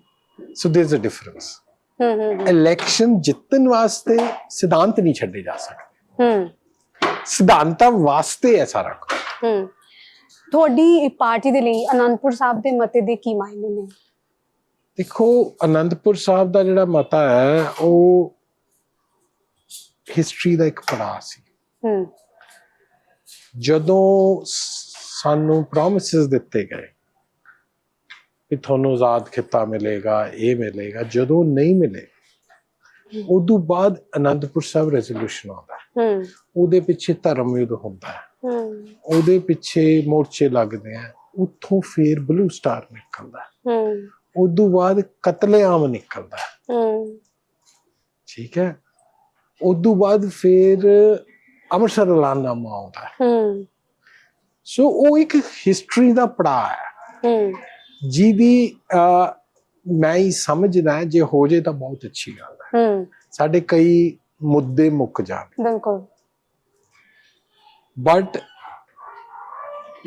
ਸੋ ਦੇਰ ਇਜ਼ ਅ ਡਿਫਰੈਂਸ ਹੂੰ ਹੂੰ। ਇਲੈਕਸ਼ਨ ਜਿੱਤਣ ਵਾਸਤੇ ਸਿਧਾਂਤ ਨਹੀਂ ਛੱਡੇ ਜਾ ਸਕਦੇ। ਹੂੰ। ਸਿਧਾਂਤਾਂ ਵਾਸਤੇ ਹੈ ਸਾਰਾ ਕੁਝ ਹੂੰ। ਤੁਹਾਡੀ ਪਾਰਟੀ ਦੇ ਲਈ ਅਨੰਦਪੁਰ ਸਾਹਿਬ ਦੇ ਮਤੇ ਦੇ ਕੀ ਮਾਇਨੇ ਨੇ? ਦੇਖੋ ਅਨੰਦਪੁਰ ਸਾਹਿਬ ਦਾ ਜਿਹੜਾ ਮਤਾ ਹੈ ਉਹ ਹਿਸਟਰੀ ਦਾ ਇੱਕ ਪੜਾਅ ਸੀ। ਹੂੰ। ਜਦੋਂ ਸਾਨੂੰ ਪ੍ਰੋਮਿਸਸ ਦਿੱਤੇ ਗਏ ਕਿ ਤੁਹਾਨੂੰ ਆਜ਼ਾਦ ਖਿੱਤਾ ਮਿਲੇਗਾ ਇਹ ਮਿਲੇਗਾ ਜਦੋਂ ਨਹੀਂ ਮਿਲੇ ਉਦੋਂ ਬਾਅਦ ਅਨੰਦਪੁਰ ਸਾਹਿਬ ਰੈਜ਼ੋਲੂਸ਼ਨ ਆਉਂਦਾ ਹੈ। ਉਹਦੇ ਪਿੱਛੇ ਧਰਮ ਯੁੱਧ ਹੁੰਦਾ ਹੈ। ਹੂੰ। ਉਹਦੇ ਪਿੱਛੇ ਮੋਰਚੇ ਲੱਗਦੇ ਆ ਉੱਥੋਂ ਫੇਰ ਬਲੂ ਸਟਾਰ ਨਿਕਲਦਾ ਹੈ। ਉਦੋਂ ਬਾਅਦ ਕਤਲੇਆਮ ਨਿਕਲਦਾ। ਹੂੰ। ਠੀਕ ਹੈ? ਉਦੋਂ ਬਾਅਦ ਫਿਰ ਅੰਮ੍ਰਿਤਸਰ ਐਲਾਨਨਾਮਾ ਆਉਂਦਾ ਹੈ। ਹੂੰ। ਸੋ ਉਹ ਇੱਕ ਹਿਸਟਰੀ ਦਾ ਪੜਾਅ ਹੈ। ਹੂੰ। ਜਿਹਦੀ ਮੈਂ ਹੀ ਸਮਝਦਾ ਜੇ ਹੋ ਜੇ ਤਾਂ ਬਹੁਤ ਅੱਛੀ ਗੱਲ ਹੈ। ਹੂੰ। ਸਾਡੇ ਕਈ ਮੁੱਦੇ ਮੁੱਕ ਜਾਣ। ਬਿਲਕੁਲ। ਬਟ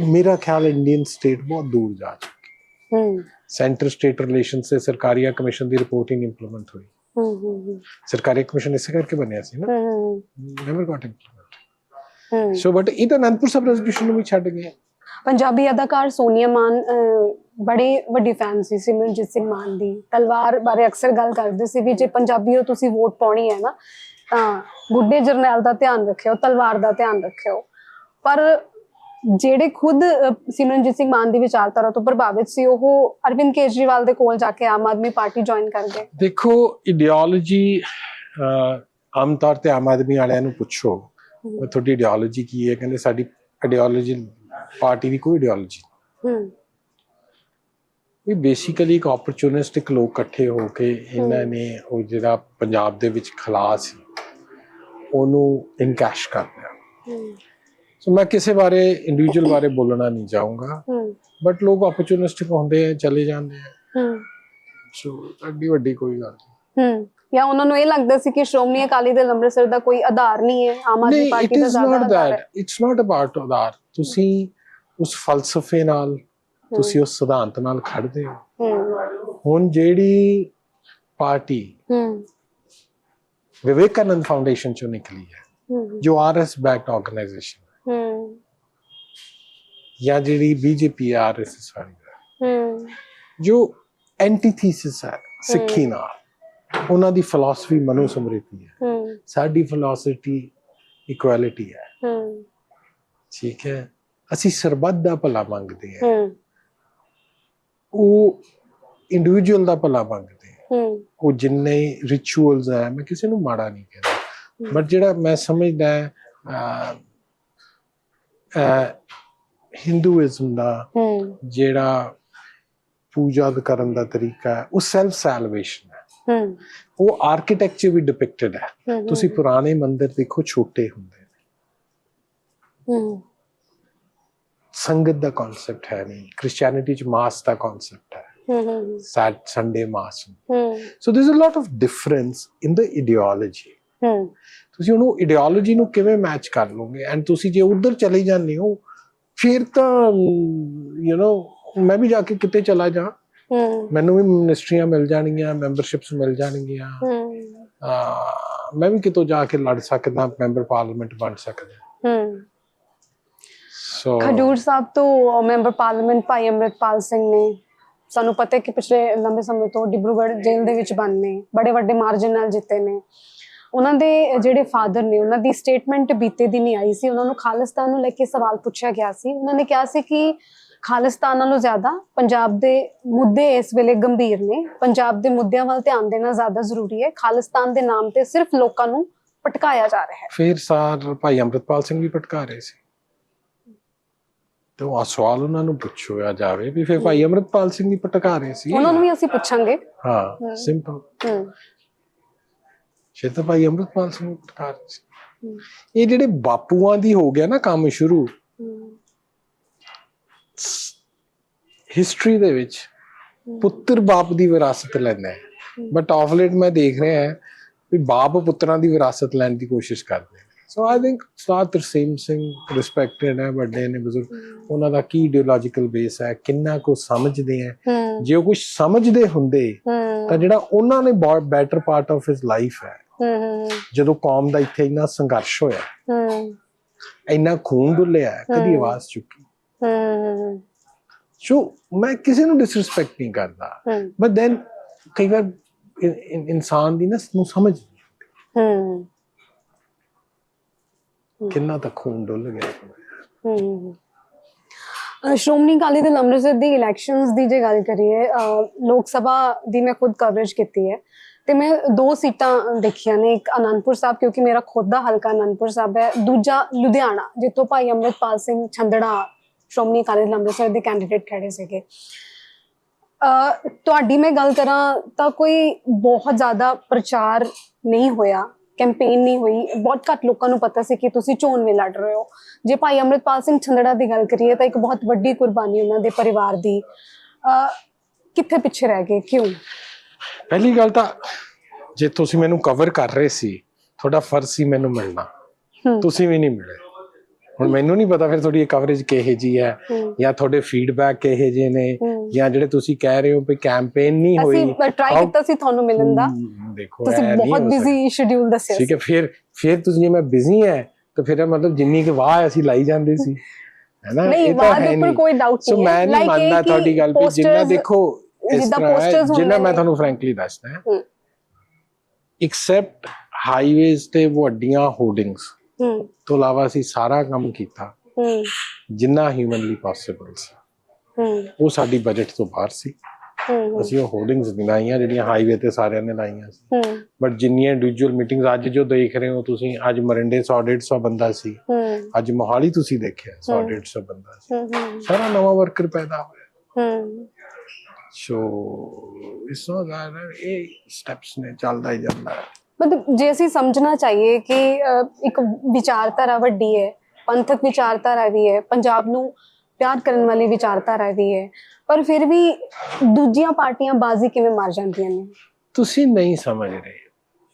ਮੇਰਾ ਖਿਆਲ ਇੰਡੀਅਨ ਸਟੇਟ ਬਹੁਤ ਦੂਰ ਜਾ ਚੁੱਕੀ। ਹੂੰ। ਸੈਂਟਰ ਸਟੇਟ ਰਿਲੇਸ਼ਨ ਸੇ ਸਰਕਾਰੀਆ ਕਮਿਸ਼ਨ ਦੀ ਰਿਪੋਰਟ ਹੀ ਨਹੀਂ ਇੰਪਲੀਮੈਂਟ ਹੋਈ। ਹੂੰ ਹੂੰ ਸਰਕਾਰੀ ਕਮਿਸ਼ਨ ਇਸੇ ਕਰਕੇ ਬਣਿਆ ਸੀ ਨਾ। Never got implement so but ਇਹ ਤਾਂ ਅਨੰਦਪੁਰ ਸਾਹਿਬ ਰੈਜ਼ੋਲੂਸ਼ਨ ਨੂੰ ਵੀ ਛੱਡ ਗਏ। ਪੰਜਾਬੀ ਅਦਾਕਾਰ ਸੋਨੀਆ ਮਾਨ ਬੜੇ ਵੱਡੀ ਫੈਨ ਸੀ ਸਿਮਰਨਜੀਤ ਸਿੰਘ ਮਾਨ ਦੀ। ਤਲਵਾਰ ਬਾਰੇ ਅਕਸਰ ਗੱਲ ਕਰਦੇ ਸੀ ਵੀ ਜੇ ਪੰਜਾਬੀ ਹੋ ਤੁਸੀਂ ਵੋਟ ਪਾਉਣੀ ਹੈ ਨਾ ਤਾਂ ਬੁੱਢੇ ਜਰਨੈਲ ਦਾ ਧਿਆਨ ਰੱਖਿਓ ਤਲਵਾਰ ਦਾ ਧਿਆਨ ਰੱਖਿਓ। ਪਰ ਜਿਹੜੇ ਖੁਦ ਸਿਮਰਨਜੀਤ ਸਿੰਘ ਮਾਨ ਦੀ ਵਿਚਾਰਧਾਰਾ ਤੋਂ ਪ੍ਰਭਾਵਿਤ ਸੀ ਉਹ ਅਰਵਿੰਦ ਕੇਜਰੀਵਾਲ ਦੇ ਕੋਲ ਜਾ ਕੇ ਆਮ ਆਦਮੀ ਪਾਰਟੀ ਜੁਆਇਨ ਕਰ ਗਏ। ਦੇਖੋ ਇਡੀਓਲੋਜੀ ਆਮ ਤੌਰ ਤੇ ਆਮ ਆਦਮੀ ਵਾਲਿਆਂ ਨੂੰ ਪੁੱਛੋ ਤੁਹਾਡੀ ਇਡੀਓਲੋਜੀ ਕੀ ਹੈ? ਕਹਿੰਦੇ ਸਾਡੀ ਇਡੀਓਲੋਜੀ ਪਾਰਟੀ ਦੀ ਕੋਈ ਇਡੀਓਲੋਜੀ ਹੂੰ। ਇਹ ਬੇਸਿਕਲੀ ਇੱਕ ਓਪਰਚੁਨਿਸਟਿਕ ਲੋਕ ਇਕੱਠੇ ਹੋ ਕੇ ਇਹਨਾਂ ਨੇ ਉਹ ਜਿਹੜਾ ਪੰਜਾਬ ਦੇ ਵਿੱਚ ਖਲਾ ਸੀ ਉਹਨੂੰ ਇਨਕੈਸ਼ ਕਰ ਲਿਆ। ਹੂੰ। ਸੋ ਮੈਂ ਕਿਸੇ ਬਾਰੇ ਇੰਡੀਵਿਜੂਅਲ ਬਾਰੇ ਬੋਲਣਾ ਨਹੀਂ ਚਾਹੂੰਗਾ। ਬਟ ਲੋਕ ਓਪਰਚੁਨਿਸਟਿਕ ਹੁੰਦੇ ਆ ਚਲੇ ਜਾਂਦੇ ਆ। ਸੋ ਐਡੀ ਵੱਡੀ ਕੋਈ ਗੱਲ ਨਹੀਂ। ਹੂੰ। ਜਾਂ ਉਹਨਾਂ ਨੂੰ ਇਹ ਲੱਗਦਾ ਸੀ ਕਿ ਸ਼੍ਰੋਮਣੀ ਅਕਾਲੀ ਦਲ ਅੰਮ੍ਰਿਤਸਰ ਦਾ ਕੋਈ ਆਧਾਰ ਨਹੀਂ ਹੈ ਆਮ ਆਦਮੀ ਪਾਰਟੀ ਦਾ ਜ਼ਿਆਦਾ ਆਧਾਰ ਹੈ। ਇਟਸ ਨਾਟ ਅਬਾਊਟ ਉਦਾਰ ਤੁਸੀਂ ਉਸ ਫਲਸਫੇ ਨਾਲ ਤੁਸੀਂ ਉਸ ਸਿਧਾਂਤ ਨਾਲ ਖੜਦੇ ਹੋ। ਹੁਣ ਜਿਹੜੀ ਪਾਰਟੀ ਹੂੰ। ਵਿਵੇਕਾਨੰਦ ਫਾਊਂਡੇਸ਼ਨ ਚੋਂ ਨਿਕਲੀ ਹੈ ਜੋ ਆਰਐਸ ਬੈਕਡ ਆਰਗੇਨਾਈਜੇਸ਼ਨ ਜਾਂ ਜਿਹੜੀ ਬੀਜੇਪੀ ਆਰਐਸਐਸ ਵਾਲੀ ਹੈ। ਹੂੰ। ਜੋ ਐਂਟੀਥੀਸਿਸ ਹੈ ਸਿੱਖੀ ਨਾਲ ਉਹਨਾਂ ਦੀ ਫਿਲਾਸਫੀ ਮਨੋ ਸਮ੍ਰਿਤੀ ਹੈ। ਹੂੰ। ਸਾਡੀ ਫਿਲਾਸਫੀ ਇਕੁਐਲਿਟੀ ਹੈ। ਹੂੰ। ਠੀਕ ਹੈ। ਅਸੀਂ ਸਰਬੱਤ ਦਾ ਭਲਾ ਮੰਗਦੇ ਹਾਂ। ਹੂੰ। ਉਹ ਇੰਡੀਵਿਜੂਅਲ ਦਾ ਭਲਾ ਮੰਗਦੇ ਹੂੰ। ਉਹ ਜਿੰਨੇ ਰਿਚੁਅਲਸ ਹੈ ਮੈਂ ਕਿਸੇ ਨੂੰ ਮਾੜਾ ਨਹੀਂ ਕਹਿੰਦਾ। ਬਟ ਜਿਹੜਾ ਮੈਂ ਸਮਝਦਾ ਹੈ ਹਿੰਦੂਇਜ਼ਮ ਦਾ ਜਿਹੜਾ ਪੂਜਾ ਕਰਨ ਦਾ ਤਰੀਕਾ ਹੈ ਉਹ ਸੈਲਫ ਸੈਲਵੇਸ਼ਨ ਹੈ। ਉਹ ਆਰਕੀਟੈਕਚਰ ਵੀ ਡਿਪਿਕਟਡ ਹੈ। ਤੁਸੀਂ ਪੁਰਾਣੇ ਮੰਦਿਰ ਦੇਖੋ ਛੋਟੇ ਹੁੰਦੇ ਨੇ। ਸੰਗਤ ਦਾ ਕਨਸੈਪਟ ਹੈ ਨਹੀਂ। ਕ੍ਰਿਸਚੀਅਨਿਟੀ ਚ ਮਾਸ ਦਾ ਕਨਸੈਪਟ ਹੈ। Set Sunday mass so there is a lot of difference in the ideology hmm. ਤੁਸੀਂ ਉਹਨੂੰ ਇਡੀਓਲੋਜੀ ਨੂੰ ਕਿਵੇਂ ਮੈਚ ਕਰ ਲਓਗੇ? ਐਂਡ ਤੁਸੀਂ ਜੇ ਉਧਰ ਚਲੇ ਜਾਂਦੇ ਹੋ ਫਿਰ ਤਾਂ ਯੂ نو ਮੈਂ ਵੀ ਜਾ ਕੇ ਕਿਤੇ ਚਲਾ ਜਾ। ਮੈਨੂੰ ਵੀ ਮਿਨਿਸਟਰੀਆਂ ਮਿਲ ਜਾਣਗੀਆਂ ਮੈਂਬਰਸ਼ਿਪਸ ਮਿਲ ਜਾਣਗੀਆਂ। ਮੈਂ ਵੀ ਕਿਤੋਂ ਜਾ ਕੇ ਲੜ ਸਕਦਾ ਮੈਂਬਰ ਪਾਰਲੀਮੈਂਟ ਬਣ ਸਕਦਾ। ਹੂੰ। ਸੋ ਖਡੂਰ ਸਾਹਿਬ ਤੋਂ ਮੈਂਬਰ ਪਾਰਲੀਮੈਂਟ ਭਾਈ ਅੰਮ੍ਰਿਤਪਾਲ ਸਿੰਘ ਨੇ ਸਾਨੂੰ ਪਤਾ ਹੈ ਕਿ ਪਿਛਲੇ ਲੰਬੇ ਸਮੇਂ ਤੋਂ ਡਿਬਰੂਗੜ੍ਹ ਜੇਲ੍ਹ ਦੇ ਵਿੱਚ ਬੰਦ ਨੇ ਬੜੇ ਵੱਡੇ ਮਾਰਜਨ ਨਾਲ ਜਿੱਤੇ ਨੇ। ਉਹਨਾਂ ਦੇ ਜਿਹੜੇ ਫਾਦਰ ਨੇ ਉਹਨਾਂ ਦੀ ਸਟੇਟਮੈਂਟ ਬੀਤੇ ਦਿਨ ਹੀ ਆਈ ਸੀ। ਉਹਨਾਂ ਨੂੰ ਖਾਲਿਸਤਾਨ ਨੂੰ ਲੈ ਕੇ ਸਵਾਲ ਪੁੱਛਿਆ ਗਿਆ ਸੀ। ਉਹਨਾਂ ਨੇ ਕਿਹਾ ਸੀ ਕਿ ਖਾਲਿਸਤਾਨ ਨਾਲੋਂ ਜ਼ਿਆਦਾ ਪੰਜਾਬ ਦੇ ਮੁੱਦੇ ਇਸ ਵੇਲੇ ਗੰਭੀਰ ਨੇ। ਪੰਜਾਬ ਦੇ ਮੁੱਦਿਆਂ ਵੱਲ ਧਿਆਨ ਦੇਣਾ ਜ਼ਿਆਦਾ ਜ਼ਰੂਰੀ ਹੈ। ਖਾਲਿਸਤਾਨ ਦੇ ਨਾਮ ਤੇ ਸਿਰਫ ਲੋਕਾਂ ਨੂੰ ਭਟਕਾਇਆ ਜਾ ਰਿਹਾ ਹੈ। ਫਿਰ ਸਾਰ ਭਾਈ ਅੰਮ੍ਰਿਤਪਾਲ ਸਿੰਘ ਵੀ ਭਟਕਾ ਰਹੇ ਸੀ। ਤੇ ਉਹ ਸਵਾਲ ਉਹਨਾਂ ਨੂੰ ਪੁੱਛਿਆ ਜਾਵੇ ਵੀ ਫਿਰ ਭਾਈ ਅੰਮ੍ਰਿਤਪਾਲ ਸਿੰਘ ਵੀ ਭਟਕਾ ਰਹੇ ਸੀ। ਉਹਨਾਂ ਨੂੰ ਵੀ ਅਸੀਂ ਪੁੱਛਾਂਗੇ। ਹਾਂ ਸਿੰਪਲ ਸ਼ੇਤ ਭਾਈ ਅੰਮ੍ਰਿਤਪਾਲ ਸਿੰਘ ਹੂੰ, ਇਹ ਜਿਹੜੇ ਬਾਪੂਆਂ ਦੀ ਹੋ ਗਿਆ ਨਾ ਕੰਮ ਸ਼ੁਰੂ ਹਿਸਟਰੀ ਦੇ ਵਿੱਚ ਪੁੱਤਰ ਬਾਪ ਦੀ ਵਿਰਾਸਤ ਲੈਂਦਾ ਹੈ। ਬਟ ਆਫ ਲੇਟ ਮੈਂ ਦੇਖ ਰਿਹਾ ਹਾਂ ਵੀ ਬਾਪ ਪੁੱਤਰਾਂ ਦੀ ਵਿਰਾਸਤ ਲੈਣ ਦੀ ਕੋਸ਼ਿਸ਼ ਕਰਦੇ ਨੇ। So I think sir Tarsem Singh respected ਹੈ ਵੱਡੇ ਨੇ ਬਜ਼ੁਰਗ। ਉਹਨਾਂ ਦਾ ਕੀ ਇਡੀਓਲੋਜੀਕਲ ਬੇਸ ਹੈ ਕਿੰਨਾ ਕੁ ਸਮਝਦੇ ਹੂੰ। ਜੇ ਉਹ ਕੁਝ ਸਮਝਦੇ ਹੁੰਦੇ ਤਾਂ ਜਿਹੜਾ ਉਹਨਾਂ ਨੇ better part of his life ਹੈ। ਹੂੰ ਜਦੋਂ ਕੌਮ ਦਾ ਇੱਥੇ ਇੰਨਾ ਸੰਘਰਸ਼ ਹੋਇਆ ਹੂੰ। ਇੰਨਾ ਖੂਨ ਡੁੱਲਿਆ ਕਦੀ। ਆਵਾਜ਼ ਚੁੱਕੀ। ਹੂੰ ਸੋ ਮੈਂ ਕਿਸੇ ਨੂੰ ਡਿਸਰੈਸਪੈਕਟ ਨਹੀਂ ਕਰਦਾ। ਹੂੰ। ਬਟ ਦੈਨ ਕਈ ਵਾਰ ਇਨਸਾਨ ਦੀ ਨਾ ਨੂੰ ਸਮਝ ਹੂੰ। ਕਿੰਨਾ ਤੱਕ ਖੂਨ ਡੁੱਲ ਗਿਆ। ਅਹ ਸ਼੍ਰੋਮਣੀ ਅਕਾਲੀ ਦਲ ਅੰਮ੍ਰਿਤਸਰ ਦੀ ਇਲੈਕਸ਼ਨਸ ਦੀ ਜੇ ਗੱਲ ਕਰੀਏ ਲੋਕ ਸਭਾ ਦੀ ਮੈਂ ਖੁਦ ਕਵਰੇਜ ਕੀਤੀ ਹੈ। ਤੇ ਮੈਂ ਦੋ ਸੀਟਾਂ ਦੇਖੀਆਂ ਨੇ, ਇੱਕ ਅਨੰਦਪੁਰ ਸਾਹਿਬ, ਕਿਉਂਕਿ ਮੇਰਾ ਖੁਦ ਦਾ ਹਲਕਾ ਅਨੰਦਪੁਰ ਸਾਹਿਬ ਹੈ। ਦੂਜਾ ਲੁਧਿਆਣਾ, ਜਿੱਥੋਂ ਭਾਈ ਅੰਮ੍ਰਿਤਪਾਲ ਸਿੰਘ ਛੰਦੜਾ, ਸ਼੍ਰੋਮਣੀ ਅਕਾਲੀ ਦਲ ਅੰਮ੍ਰਿਤਸਰ ਦੇ ਕੈਂਡੀਡੇਟ ਖੜੇ ਸੀਗੇ। ਤੁਹਾਡੀ ਮੈਂ ਗੱਲ ਕਰਾਂ ਤਾਂ ਕੋਈ ਬਹੁਤ ਜ਼ਿਆਦਾ ਪ੍ਰਚਾਰ ਨਹੀਂ ਹੋਇਆ ਕੈਂਪੇਨ ਨਹੀਂ ਹੋਈ। ਬਹੁਤ ਘੱਟ ਲੋਕਾਂ ਨੂੰ ਪਤਾ ਸੀ ਕਿ ਤੁਸੀਂ ਚੋਣ ਵਿੱਚ ਲੜ ਰਹੇ ਹੋ। ਜੇ ਭਾਈ ਅੰਮ੍ਰਿਤਪਾਲ ਸਿੰਘ ਛੰਦੜਾ ਦੀ ਗੱਲ ਕਰੀਏ ਤਾਂ ਇੱਕ ਬਹੁਤ ਵੱਡੀ ਕੁਰਬਾਨੀ ਉਹਨਾਂ ਦੇ ਪਰਿਵਾਰ ਦੀ। ਕਿੱਥੇ ਪਿੱਛੇ ਰਹਿ ਗਏ? ਕਿਉਂ? ਪਹਿਲੀ ਗੱਲ ਤਾਂ ਜੇ ਤੁਸੀਂ ਮੈਨੂੰ ਕਵਰ ਕਰ ਰਹੇ ਸੀ ਤੁਹਾਡਾ ਫਰਜ਼ ਸੀ ਮੈਨੂੰ ਮਿਲਣਾ। ਤੁਸੀਂ ਵੀ ਨਹੀਂ ਮਿਲੇ। ਹੁਣ ਮੈਨੂੰ ਨਹੀਂ ਪਤਾ ਫਿਰ ਤੁਹਾਡੀ ਇਹ ਕਵਰੇਜ ਕਿਹੇ ਜੀ ਹੈ ਜਾਂ ਤੁਹਾਡੇ ਫੀਡਬੈਕ ਕਿਹੇ ਜੇ ਨੇ। ਜਾਂ ਜਿਹੜੇ ਤੁਸੀਂ ਕਹਿ ਰਹੇ ਹੋ ਕਿ ਕੈਂਪੇਨ ਨਹੀਂ ਹੋਈ। ਅਸੀਂ ਟਰਾਈ ਕੀਤਾ ਸੀ ਤੁਹਾਨੂੰ ਮਿਲਣ ਦਾ। ਦੇਖੋ ਤੁਸੀਂ ਇਹ ਬਹੁਤ। ਬਿਜ਼ੀ ਸ਼ਡਿਊਲ ਦੱਸਿਆ ਠੀਕ ਹੈ ਫਿਰ ਫਿਰ ਤੁਸੀਂ ਜੇ ਮੈਂ ਬਿਜ਼ੀ ਹੈ ਤਾਂ ਫਿਰ ਇਹ ਮਤਲਬ ਜਿੰਨੀ ਕਿ ਵਾਹ ਅਸੀਂ ਲਾਈ ਜਾਂਦੇ ਸੀ। ਹੈਨਾ ਨਹੀਂ ਬਾਅਦ ਦੇ ਉੱਪਰ ਕੋਈ ਡਾਊਟ ਸੋ ਨਹੀਂ ਮੈਂ ਨਹੀਂ ਮੰਨਦਾ ਤੁਹਾਡੀ ਗੱਲ ਵੀ ਜਿੰਨਾ ਦੇਖੋ ਜਿੱਦਾਂ posters ਹੁੰਦੇ ਜਿੰਨਾ ਮੈਂ। ਤੁਹਾਨੂੰ ਫ੍ਰੈਂਕਲੀ ਦੱਸਦਾ ਐਕਸੈਪਟ ਹਾਈਵੇਜ਼ ਤੇ ਵੱਡੀਆਂ ਹੋਰਡਿੰਗਸ ਤੋਂ ਇਲਾਵਾ ਅਸੀਂ ਸਾਰਾ ਕੰਮ ਕੀਤਾ ਜਿੰਨਾ ਹਿਊਮਨਲੀ ਪੋਸੀਬਲ ਸੀ। ਉਹ ਸਾਡੀ ਬਜਟ ਤੋਂ ਬਾਹਰ ਸੀ। ਅਸੀਂ ਉਹ ਹੋਰਡਿੰਗਸ ਲਾਈਆਂ ਜਿਹੜੀਆਂ ਹਾਈਵੇ ਤੇ ਸਾਰਿਆਂ ਨੇ ਲਾਈਆਂ ਸੀ। ਬਟ ਜਿੰਨੀਆਂ ਇੰਡੀਵਿਜੂਅਲ ਮੀਟਿੰਗਸ ਅੱਜ ਜੋ ਦੇਖ ਰਹੇ ਹੋ ਤੁਸੀਂ ਅੱਜ ਮਰਿੰਡੇ 100 150 ਬੰਦਾ ਸੀ। ਅੱਜ ਮੋਹਾਲੀ ਤੁਸੀਂ ਦੇਖਿਆ 100 ਹਮ। 150 ਬੰਦਾ ਸੀ। ਸਾਰਾ ਨਵਾਂ ਵਰਕਰ ਪੈਦਾ ਹੋਇਆ। ਸੋ ਇਸ ਤੋਂ ਜ਼ਿਆਦਾ ਇਹ ਸਟੈਪਸ ਨੇ ਚੱਲਦਾ ਹੀ ਜਾਂਦਾ ਹੈ। ਮਤਲਬ ਜੇ ਅਸੀਂ ਸਮਝਣਾ ਚਾਹੀਏ ਕਿ ਇੱਕ ਵਿਚਾਰਧਾਰਾ ਵੱਡੀ ਹੈ ਪੰਥਕ ਵਿਚਾਰਧਾਰਾ ਵੀ ਹੈ ਪੰਜਾਬ ਨੂੰ ਪਿਆਰ ਕਰਨ ਵਾਲੀ ਵਿਚਾਰਧਾਰਾ ਵੀ ਹੈ ਪਰ ਫਿਰ ਵੀ ਦੂਜੀਆਂ ਪਾਰਟੀਆਂ ਬਾਜ਼ੀ ਕਿਵੇਂ ਮਾਰ ਜਾਂਦੀਆਂ ਨੇ? ਤੁਸੀਂ ਨਹੀਂ ਸਮਝ ਰਹੇ।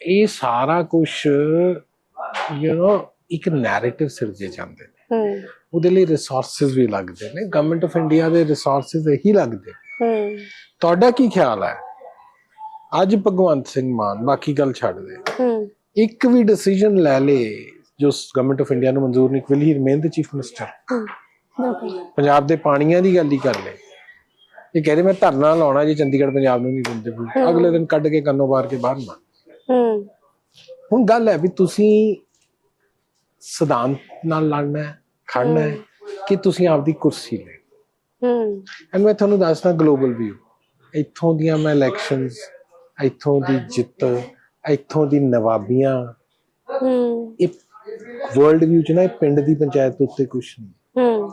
ਇਹ ਸਾਰਾ ਕੁਝ ਯੂ نو ਇੱਕ ਨੈਰੇਟਿਵ ਸਿਰਜੇ ਜਾਂਦੇ ਨੇ। ਹੂੰ। ਉਹਦੇ ਲਈ ਰਿਸੋਰਸਸ ਵੀ ਲੱਗਦੇ ਨੇ। ਗਵਰਨਮੈਂਟ ਆਫ ਇੰਡੀਆ ਦੇ ਰਿਸੋਰਸਸ ਇਹੀ ਲੱਗਦੇ ਹੂੰ। ਤੁਹਾਡਾ ਕੀ ਖਿਆਲ ਹੈ? ਅੱਜ ਭਗਵੰਤ ਸਿੰਘ ਮਾਨ ਬਾਕੀ ਗੱਲ ਛੱਡ ਦੇ। ਹੂੰ। ਇੱਕ ਵੀ ਡਿਸੀਜਨ ਲੈ ਲੇ ਜੋ ਗਵਰਨਮੈਂਟ ਆਫ ਇੰਡੀਆ ਨੂੰ ਮਨਜ਼ੂਰ ਨਹੀਂ will he remain the chief minister ਹੂੰ। ਪੰਜਾਬ ਦੇ ਪਾਣੀਆਂ ਦੀ ਗੱਲ ਹੀ ਕਰ ਲੈ ਇਹ ਕਹਿੰਦੇ ਮੈਂ ਧਰਨਾ ਲਾਉਣਾ ਜੇ ਚੰਡੀਗੜ੍ਹ ਪੰਜਾਬ ਨੂੰ ਨਹੀਂ ਦਿੰਦੇ। ਅਗਲੇ ਦਿਨ ਕੱਢ ਕੇ ਕੰਨੋਂ ਬਾਹਰ ਕੇ ਬਾਹਰ ਮਾਰ। ਹੂੰ। ਹੁਣ ਗੱਲ ਹੈ ਵੀ ਤੁਸੀਂ ਸਿਧਾਂਤ ਨਾਲ ਲੜਨਾ ਹੈ ਖੜਨਾ ਹੈ। ਕਿ ਤੁਸੀਂ ਆਪਦੀ ਕੁਰਸੀ ਲੈ ਹੂੰ। ਐਂਡ ਮੈਂ ਤੁਹਾਨੂੰ ਦੱਸਦਾ ਗਲੋਬਲ ਵਿਊ ਇੱਥੋਂ ਦੀਆਂ ਮੈਂ ਇਲੈਕਸ਼ਨਸ ਇੱਥੋਂ ਦੀ ਜਿੱਤ ਇੱਥੋਂ ਦੀ ਨਵਾਬੀਆਂ। ਹੂੰ। ਇਹ ਵਰਲਡ ਵਿਊ ਚ ਨਾ ਇਹ ਪਿੰਡ ਦੀ ਪੰਚਾਇਤ ਉੱਤੇ ਕੁਝ ਨਹੀਂ। ਹੂੰ।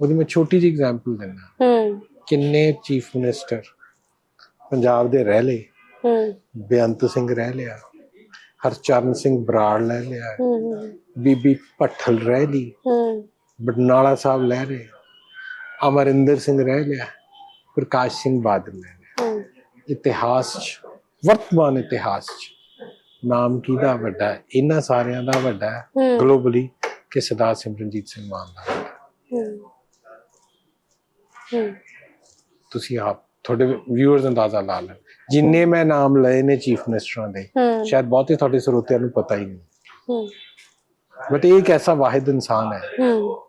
ਉਹਦੀ ਮੈਂ ਛੋਟੀ ਜਿਹੀ ਐਗਜ਼ਾਮਪਲ ਦਿੰਦਾ। ਹੂੰ। ਕਿੰਨੇ ਚੀਫ ਮਿਨਿਸਟਰ ਪੰਜਾਬ ਦੇ ਰਹਿ ਲਏ। ਹੂੰ। ਬੇਅੰਤ ਸਿੰਘ ਰਹਿ ਲਿਆ। ਹਰਚਰਨ ਸਿੰਘ ਬਰਾੜ ਲੈ ਲਿਆ। ਹੂੰ ਬੀਬੀ ਭੱਠਲ ਰਹਿ ਲਈ ਹੂੰ। ਬਟਨਾਲਾ ਸਾਹਿਬ ਲੈ ਰਹੇ। ਅਮਰਿੰਦਰ ਸਿੰਘ ਰਹਿ ਲਿਆ ਪ੍ਰਕਾਸ਼ ਸਿੰਘ ਬਾਦਲ ਹੂੰ। ਇਤਿਹਾਸ ਚ ਵਰਤਮਾਨ ਇਤਿਹਾਸ ਚ ਨਾਮ ਕਿਹਦਾ ਵੱਡਾ? ਇਹਨਾਂ ਸਾਰਿਆਂ ਦਾ ਵੱਡਾ। ਗਲੋਬਲੀ ਕਿ ਸਰਦਾਰ ਸਿਮਰਨਜੀਤ ਸਿੰਘ ਮਾਨ ਦਾ ਤੁਸੀਂ ਆਪ ਤੁਹਾਡੇ ਵਿਊਅਰਸ ਅੰਦਾਜ਼ਾ ਲਾ ਲੈਣ। ਜਿੰਨੇ ਮੈਂ ਨਾਮ ਲਏ ਨੇ ਚੀਫ ਮਿਨਿਸਟਰਾਂ ਦੇ ਸ਼ਾਇਦ ਬਹੁਤੇ ਤੁਹਾਡੇ ਸਰੋਤਿਆਂ ਨੂੰ ਪਤਾ ਹੀ ਨਹੀਂ। ਹੂੰ। ਬਟ ਇਹ ਇੱਕ ਐਸਾ ਵਾਹਿਦ ਇਨਸਾਨ ਹੈ ਹੂੰ।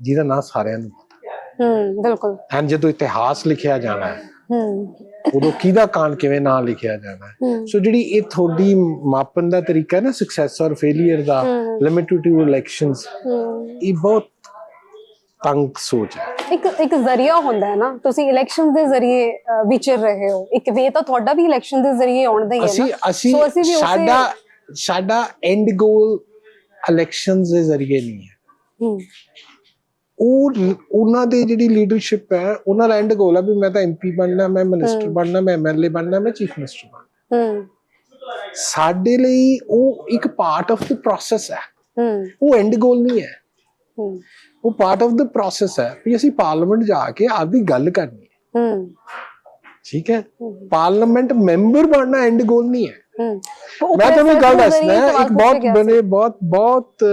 ਜਿਹਦਾ ਨਾਂ ਸਾਰਿਆਂ ਨੂੰ ਹੂੰ ਬਿਲਕੁਲ। ਐਂਡ ਜਦੋਂ ਇਤਿਹਾਸ ਲਿਖਿਆ ਜਾਣਾ ਹੈ ਹੂੰ। ਉਦੋਂ ਕਿਹਦਾ ਕਾਨ ਕਿਵੇਂ ਨਾਂ ਲਿਖਿਆ ਜਾਣਾ ਹੈ? ਸੋ ਜਿਹੜੀ ਇਹ ਤੁਹਾਡੀ ਮਾਪਨ ਦਾ ਤਰੀਕਾ ਹੈ ਨਾ ਸਕਸੈਸ ਔਰ ਫੇਲਿਅਰ ਦਾ। ਲਿਮਿਟਡ ਟੂ ਇਲੈਕਸ਼ਨਸ ਇਹ ਬਹੁਤ ਤੰਗ ਸੋਚ ਹੈ। ਇੱਕ ਇੱਕ ਜ਼ਰੀਆ ਹੁੰਦਾ ਹੈ ਨਾ ਤੁਸੀਂ ਇਲੈਕਸ਼ਨ ਦੇ ਜ਼ਰੀਏ ਵਿਚਰ ਰਹੇ ਹੋ। ਇੱਕ ਵੇ ਤਾਂ ਤੁਹਾਡਾ ਵੀ ਇਲੈਕਸ਼ਨ ਦੇ ਜ਼ਰੀਏ ਆਉਣ ਦਾ ਹੀ ਹੈ ਅਸੀਂ ਨਾ ਅਸੀਂ ਸਾਡਾ ਸਾਡਾ ਐਂਡ ਗੋਲ ਇਲੈਕਸ਼ਨਸ ਦੇ ਜ਼ਰੀਏ ਨਹੀਂ ਹੈ। ਹੂੰ। ਉਹ ਉਹਨਾਂ ਦੀ ਜਿਹੜੀ ਲੀਡਰਸ਼ਿਪ ਹੈ ਉਹਨਾਂ ਦਾ ਐਂਡ ਗੋਲ ਹੈ ਵੀ ਮੈਂ ਤਾਂ ਐਮਪੀ ਬਣਨਾ ਮੈਂ ਮਿਨਿਸਟਰ ਬਣਨਾ ਮੈਂ ਐਮਐਲਏ ਬਣਨਾ ਮੈਂ ਚੀਫ ਮਿਨਿਸਟਰ ਬਣਨਾ। ਹੂੰ ਸਾਡੇ ਲਈ ਉਹ ਇੱਕ ਪਾਰਟ ਆਫ ਦ ਪ੍ਰੋਸੈਸ ਹੈ। ਹੂੰ ਉਹ ਐਂਡ ਗੋਲ ਨਹੀਂ ਹੈ। ਹੂੰ ਉਹ ਪਾਰਟ ਆਫ ਦ ਪ੍ਰੋਸੈਸ ਹੈ ਵੀ ਅਸੀਂ ਪਾਰਲੀਮੈਂਟ ਜਾ ਕੇ ਆਪਦੀ ਗੱਲ ਕਰਨੀ ਹੈ। ਹੂੰ ਠੀਕ ਹੈ? ਪਾਰਲੀਮੈਂਟ ਮੈਂਬਰ ਬਣਨਾ ਐਂਡ ਗੋਲ ਨਹੀਂ ਹੈ। ਮੈਂ ਤੁਹਾਨੂੰ ਗੱਲ ਦੱਸਣਾ ਇੱਕ ਬਹੁਤ ਬਨੇ ਬਹੁਤ ਬਹੁਤ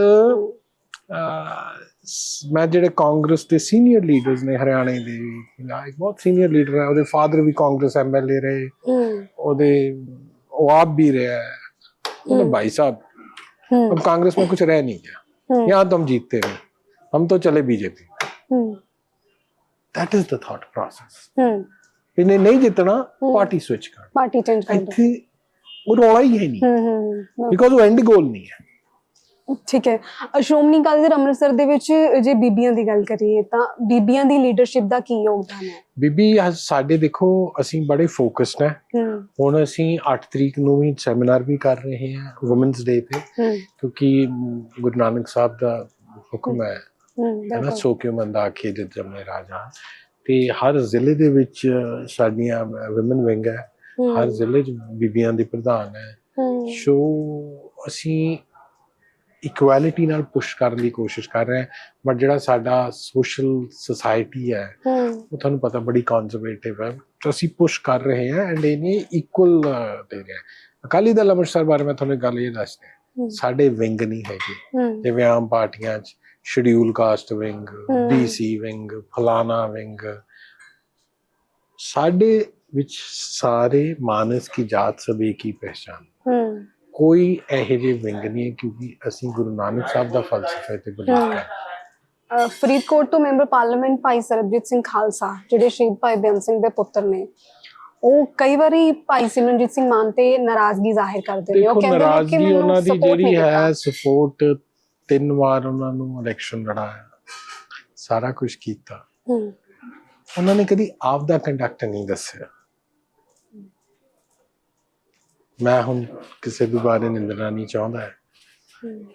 ਮੈਂ ਜਿਹੜੇ ਕਾਂਗਰਸ ਦੇ ਸੀਨੀਅਰ ਲੀਡਰਸ ਨੇ ਹਰਿਆਣੇ ਦੇ ਜਾਂ ਇੱਕ ਬਹੁਤ ਸੀਨੀਅਰ ਲੀਡਰ ਹੈ ਉਹਦੇ ਫਾਦਰ ਵੀ ਕਾਂਗਰਸ ਐਮਐਲਏ ਰਹੇ ਸੀ। ਹੂੰ ਉਹਦੇ ਉਹ ਆਪ भी रहे हैं बोले भाई साहब हम्म, अब कांग्रेस में कुछ रह नहीं गया हम्म, यहाँ तो हम जीतते नहीं हम तो चले BJP hmm, that is the thought process hmm, इन्हें नहीं जितना पार्टी स्विच कर ਪਾਰਟੀ ਚੇਂਜ ਕਰ ਦੋ ਇੱਥੇ ਉਹ ਰੌਲਾ ਹੀ ਹੈ ਨਹੀਂ ਹੂੰ ਹੂੰ ਹੂੰ ਬਿਕੋਜ਼ ਉਹ ਐਂਡ ਗੋਲ ਨਹੀਂ ਹੈ ਠੀਕ ਹੈ। ਸ਼੍ਰੋਮਣੀ ਅਕਾਲੀ ਦਲ ਅੰਮ੍ਰਿਤਸਰ ਦੇ ਵਿੱਚ ਜੇ ਬੀਬੀਆਂ ਦੀ ਗੱਲ ਕਰੀਏ ਤਾਂ ਬੀਬੀਆਂ ਦੀ ਲੀਡਰਸ਼ਿਪ ਦਾ ਕੀ ਯੋਗਦਾਨ ਹੈ? ਬੀਬੀ ਸਾਡੇ ਦੇਖੋ ਅਸੀਂ ਬੜੇ ਫੋਕਸਡ ਹੈ। ਹੁਣ ਅਸੀਂ 8 ਤਰੀਕ ਨੂੰ ਵੀ ਸੈਮੀਨਾਰ ਵੀ ਕਰ ਰਹੇ ਹਾਂ ਔਮਨਸ ਡੇ ਤੇ। ਕਿਉਂਕਿ ਗੁਰੂ ਨਾਨਕ ਸਾਹਿਬ ਦਾ ਹੁਕਮ ਹੈ। ਨਾ ਸੋ ਕਿਉ ਮੰਦਾ ਆਖੇ ਜਿਤ ਜਮੇ ਰਾਜਾ ਤੇ ਹਰ ਜ਼ਿਲ੍ਹੇ ਦੇ ਵਿੱਚ ਸਾਡੀਆਂ ਔਮਨ ਵਿੰਗ ਹੈ। ਹਰ ਜ਼ਿਲ੍ਹੇ 'ਚ ਬੀਬੀਆਂ ਦੀ ਪ੍ਰਧਾਨ ਹੂੰ, ਸੋ ਅਸੀਂ ਇਕੁਐਲਿਟੀ ਨਾਲ ਪੁਸ਼ ਕਰਨ ਦੀ ਕੋਸ਼ਿਸ਼ ਕਰ ਰਹੇ ਹਾਂ ਬਟ ਜਿਹੜਾ ਸਾਡਾ ਸੋਸ਼ਲ ਸੁਸਾਇਟੀ ਹੈ ਉਹ ਤੁਹਾਨੂੰ ਪਤਾ ਬੜੀ ਕੰਜ਼ਰਵੇਟਿਵ ਹੈ। ਅਸੀਂ ਪੁਸ਼ ਕਰ ਰਹੇ ਹਾਂ ਐਂਡ ਇਹਨੇ ਇਕੁਅਲ ਦੇ ਰਹੇ ਅਕਾਲੀ ਦਲ ਅੰਮ੍ਰਿਤਸਰ ਬਾਰੇ ਮੈਂ ਤੁਹਾਨੂੰ ਗੱਲ ਇਹ ਦੱਸਦਾ ਸਾਡੇ ਵਿੰਗ ਨਹੀਂ ਹੈਗੇ। ਜਿਵੇਂ ਆਮ ਪਾਰਟੀਆਂ 'ਚ scheduled caste wing. BC wing ਫਲਾਣਾ ਵਿੰਗ ਸਾਡੇ ਵਿੱਚ ਸਾਰੇ ਮਾਨਸ ਕੀ ਜਾਤ ਸਭ ਪਹਿਚਾਨ ਹੂੰ ਕੋਈ ਇਹੋ ਜਿਹੇ ਵਿੰਗ ਨਹੀਂ ਹੈ ਕਿਉਂਕਿ ਅਸੀਂ ਗੁਰੂ ਨਾਨਕ ਸਾਹਿਬ ਦਾ ਫਲਸਫੇ ਤੇ ਬਲੀਵ। ਕਰਦੇ ਅ, ਫਰੀਦਕੋਟ ਤੋਂ ਮੈਂਬਰ ਪਾਰਲੀਮੈਂਟ ਭਾਈ ਸਰਬਜੀਤ ਸਿੰਘ ਖਾਲਸਾ ਜਿਹੜੇ ਸ਼ਹੀਦ ਭਾਈ ਬੇਅੰਤ ਸਿੰਘ ਦੇ ਪੁੱਤਰ ਨੇ ਉਹ ਕਈ ਵਾਰੀ ਭਾਈ ਸਿਮਰਨਜੀਤ ਸਿੰਘ ਮਾਨ ਤੇ ਨਾਰਾਜ਼ਗੀ ਜ਼ਾਹਿਰ ਕਰਦੇ ਨੇ। ਦੇਖੋ ਉਹ ਕਹਿੰਦੇ ਨੇ ਕਿ ਨਾਰਾਜ਼ਗੀ ਮੈਨੂੰ ਉਹਨਾਂ ਦੀ support ਜਿਹੜੀ ਨਹੀਂ ਹੈ। ਸਪੋਰਟ ਤਿੰਨ ਵਾਰ ਉਹਨਾਂ ਨੂੰ ਇਲੈਕਸ਼ਨ ਲੜਾਇਆ ਸਾਰਾ ਕੁਝ ਕੀਤਾ। ਹੂੰ। ਉਹਨਾਂ ਨੇ ਕਦੀ ਆਪ ਦਾ ਕੰਡਕਟ ਨਹੀਂ ਦੱਸਿਆ। ਮੈਂ ਹੁਣ ਕਿਸੇ ਵੀ ਬਾਰੇ ਨਿੰਦਣਾ ਨਹੀਂ ਚਾਹੁੰਦਾ। ਹੈ।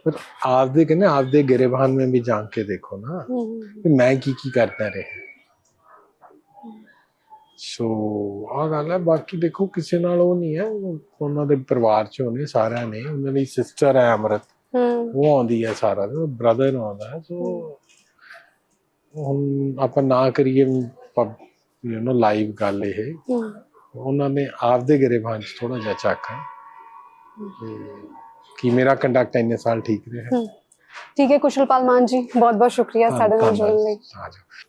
ਪਰ ਆਪਦੇ ਕਹਿੰਦੇ ਆਪਦੇ ਗਰੇਬਾਨ ਮੇਂ ਵੀ ਜਾ ਕੇ ਦੇਖੋ ਨਾ ਕਿ ਮੈਂ ਕੀ ਕੀ ਕਰਦਾ ਰਿਹਾ। ਸੋ ਆ ਗੱਲ ਹੈ ਬਾਕੀ ਦੇਖੋ ਕਿਸੇ ਨਾਲ ਉਹ ਨਹੀਂ ਹੈ ਉਹਨਾਂ ਦੇ ਪਰਿਵਾਰ ਚ ਹੋਣੇ ਸਾਰਿਆਂ ਨੇ ਉਹਨਾਂ ਦੀ ਸਿਸਟਰ ਹੈ ਅਮਰਤ। ਉਹ ਆਉਂਦੀ ਹੈ ਸਾਰਾ ਦਿਨ ਬ੍ਰਦਰ ਆਉਂਦਾ ਹੈ ਸੋ ਹੁਣ ਆਪਾਂ ਨਾ ਕਰੀਏ ਯੂ نو ਲਾਈਵ ਗੱਲ ਇਹ। ਉਹਨਾਂ ਨੇ ਆਪਦੇ ਗਰੇਬਾਨ ਚ ਥੋੜਾ ਜਿਹਾ ਚੱਕ ਕਿ ਮੇਰਾ ਕੰਡਕਟ ਇੰਨੇ ਸਾਲ ਠੀਕ ਰਿਹਾ ਠੀਕ ਹੈ ਕੁਸ਼ਲਪਾਲ ਮਾਨ ਜੀ ਬਹੁਤ ਬਹੁਤ ਸ਼ੁਕਰੀਆ ਸਾਡੇ ਨਾਲ ਜੁੜਨ ਲਈ।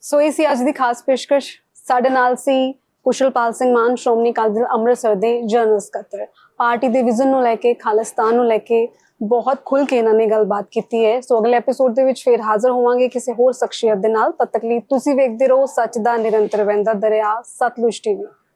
ਸੋ ਇਹ ਸੀ ਅੱਜ ਦੀ ਖਾਸ ਪੇਸ਼ਕਸ਼। ਸਾਡੇ ਨਾਲ ਸੀ ਕੁਸ਼ਲਪਾਲ ਸਿੰਘ ਮਾਨ ਸ਼੍ਰੋਮਣੀ ਅਕਾਲੀ ਦਲ ਅੰਮ੍ਰਿਤਸਰ ਦੇ ਜਨਰਲ ਸਕੱਤਰ। ਪਾਰਟੀ ਦੇ ਵਿਜ਼ਨ ਨੂੰ ਲੈ ਕੇ ਖਾਲਿਸਤਾਨ ਨੂੰ ਲੈ ਕੇ ਬਹੁਤ ਖੁੱਲ ਕੇ ਇਹਨਾਂ ਨੇ ਗੱਲਬਾਤ ਕੀਤੀ ਹੈ। ਸੋ ਅਗਲੇ ਐਪੀਸੋਡ ਦੇ ਵਿੱਚ ਫੇਰ ਹਾਜ਼ਰ ਹੋਵਾਂਗੇ ਕਿਸੇ ਹੋਰ ਸ਼ਖਸੀਅਤ ਦੇ ਨਾਲ। ਤਦ ਤੱਕ ਲਈ ਤੁਸੀਂ ਵੇਖਦੇ ਰਹੋ ਸੱਚ ਦਾ ਨਿਰੰਤਰ ਵਹਿੰਦਾ ਦਰਿਆ ਸਤਲੁਜ ਟੀਵੀ।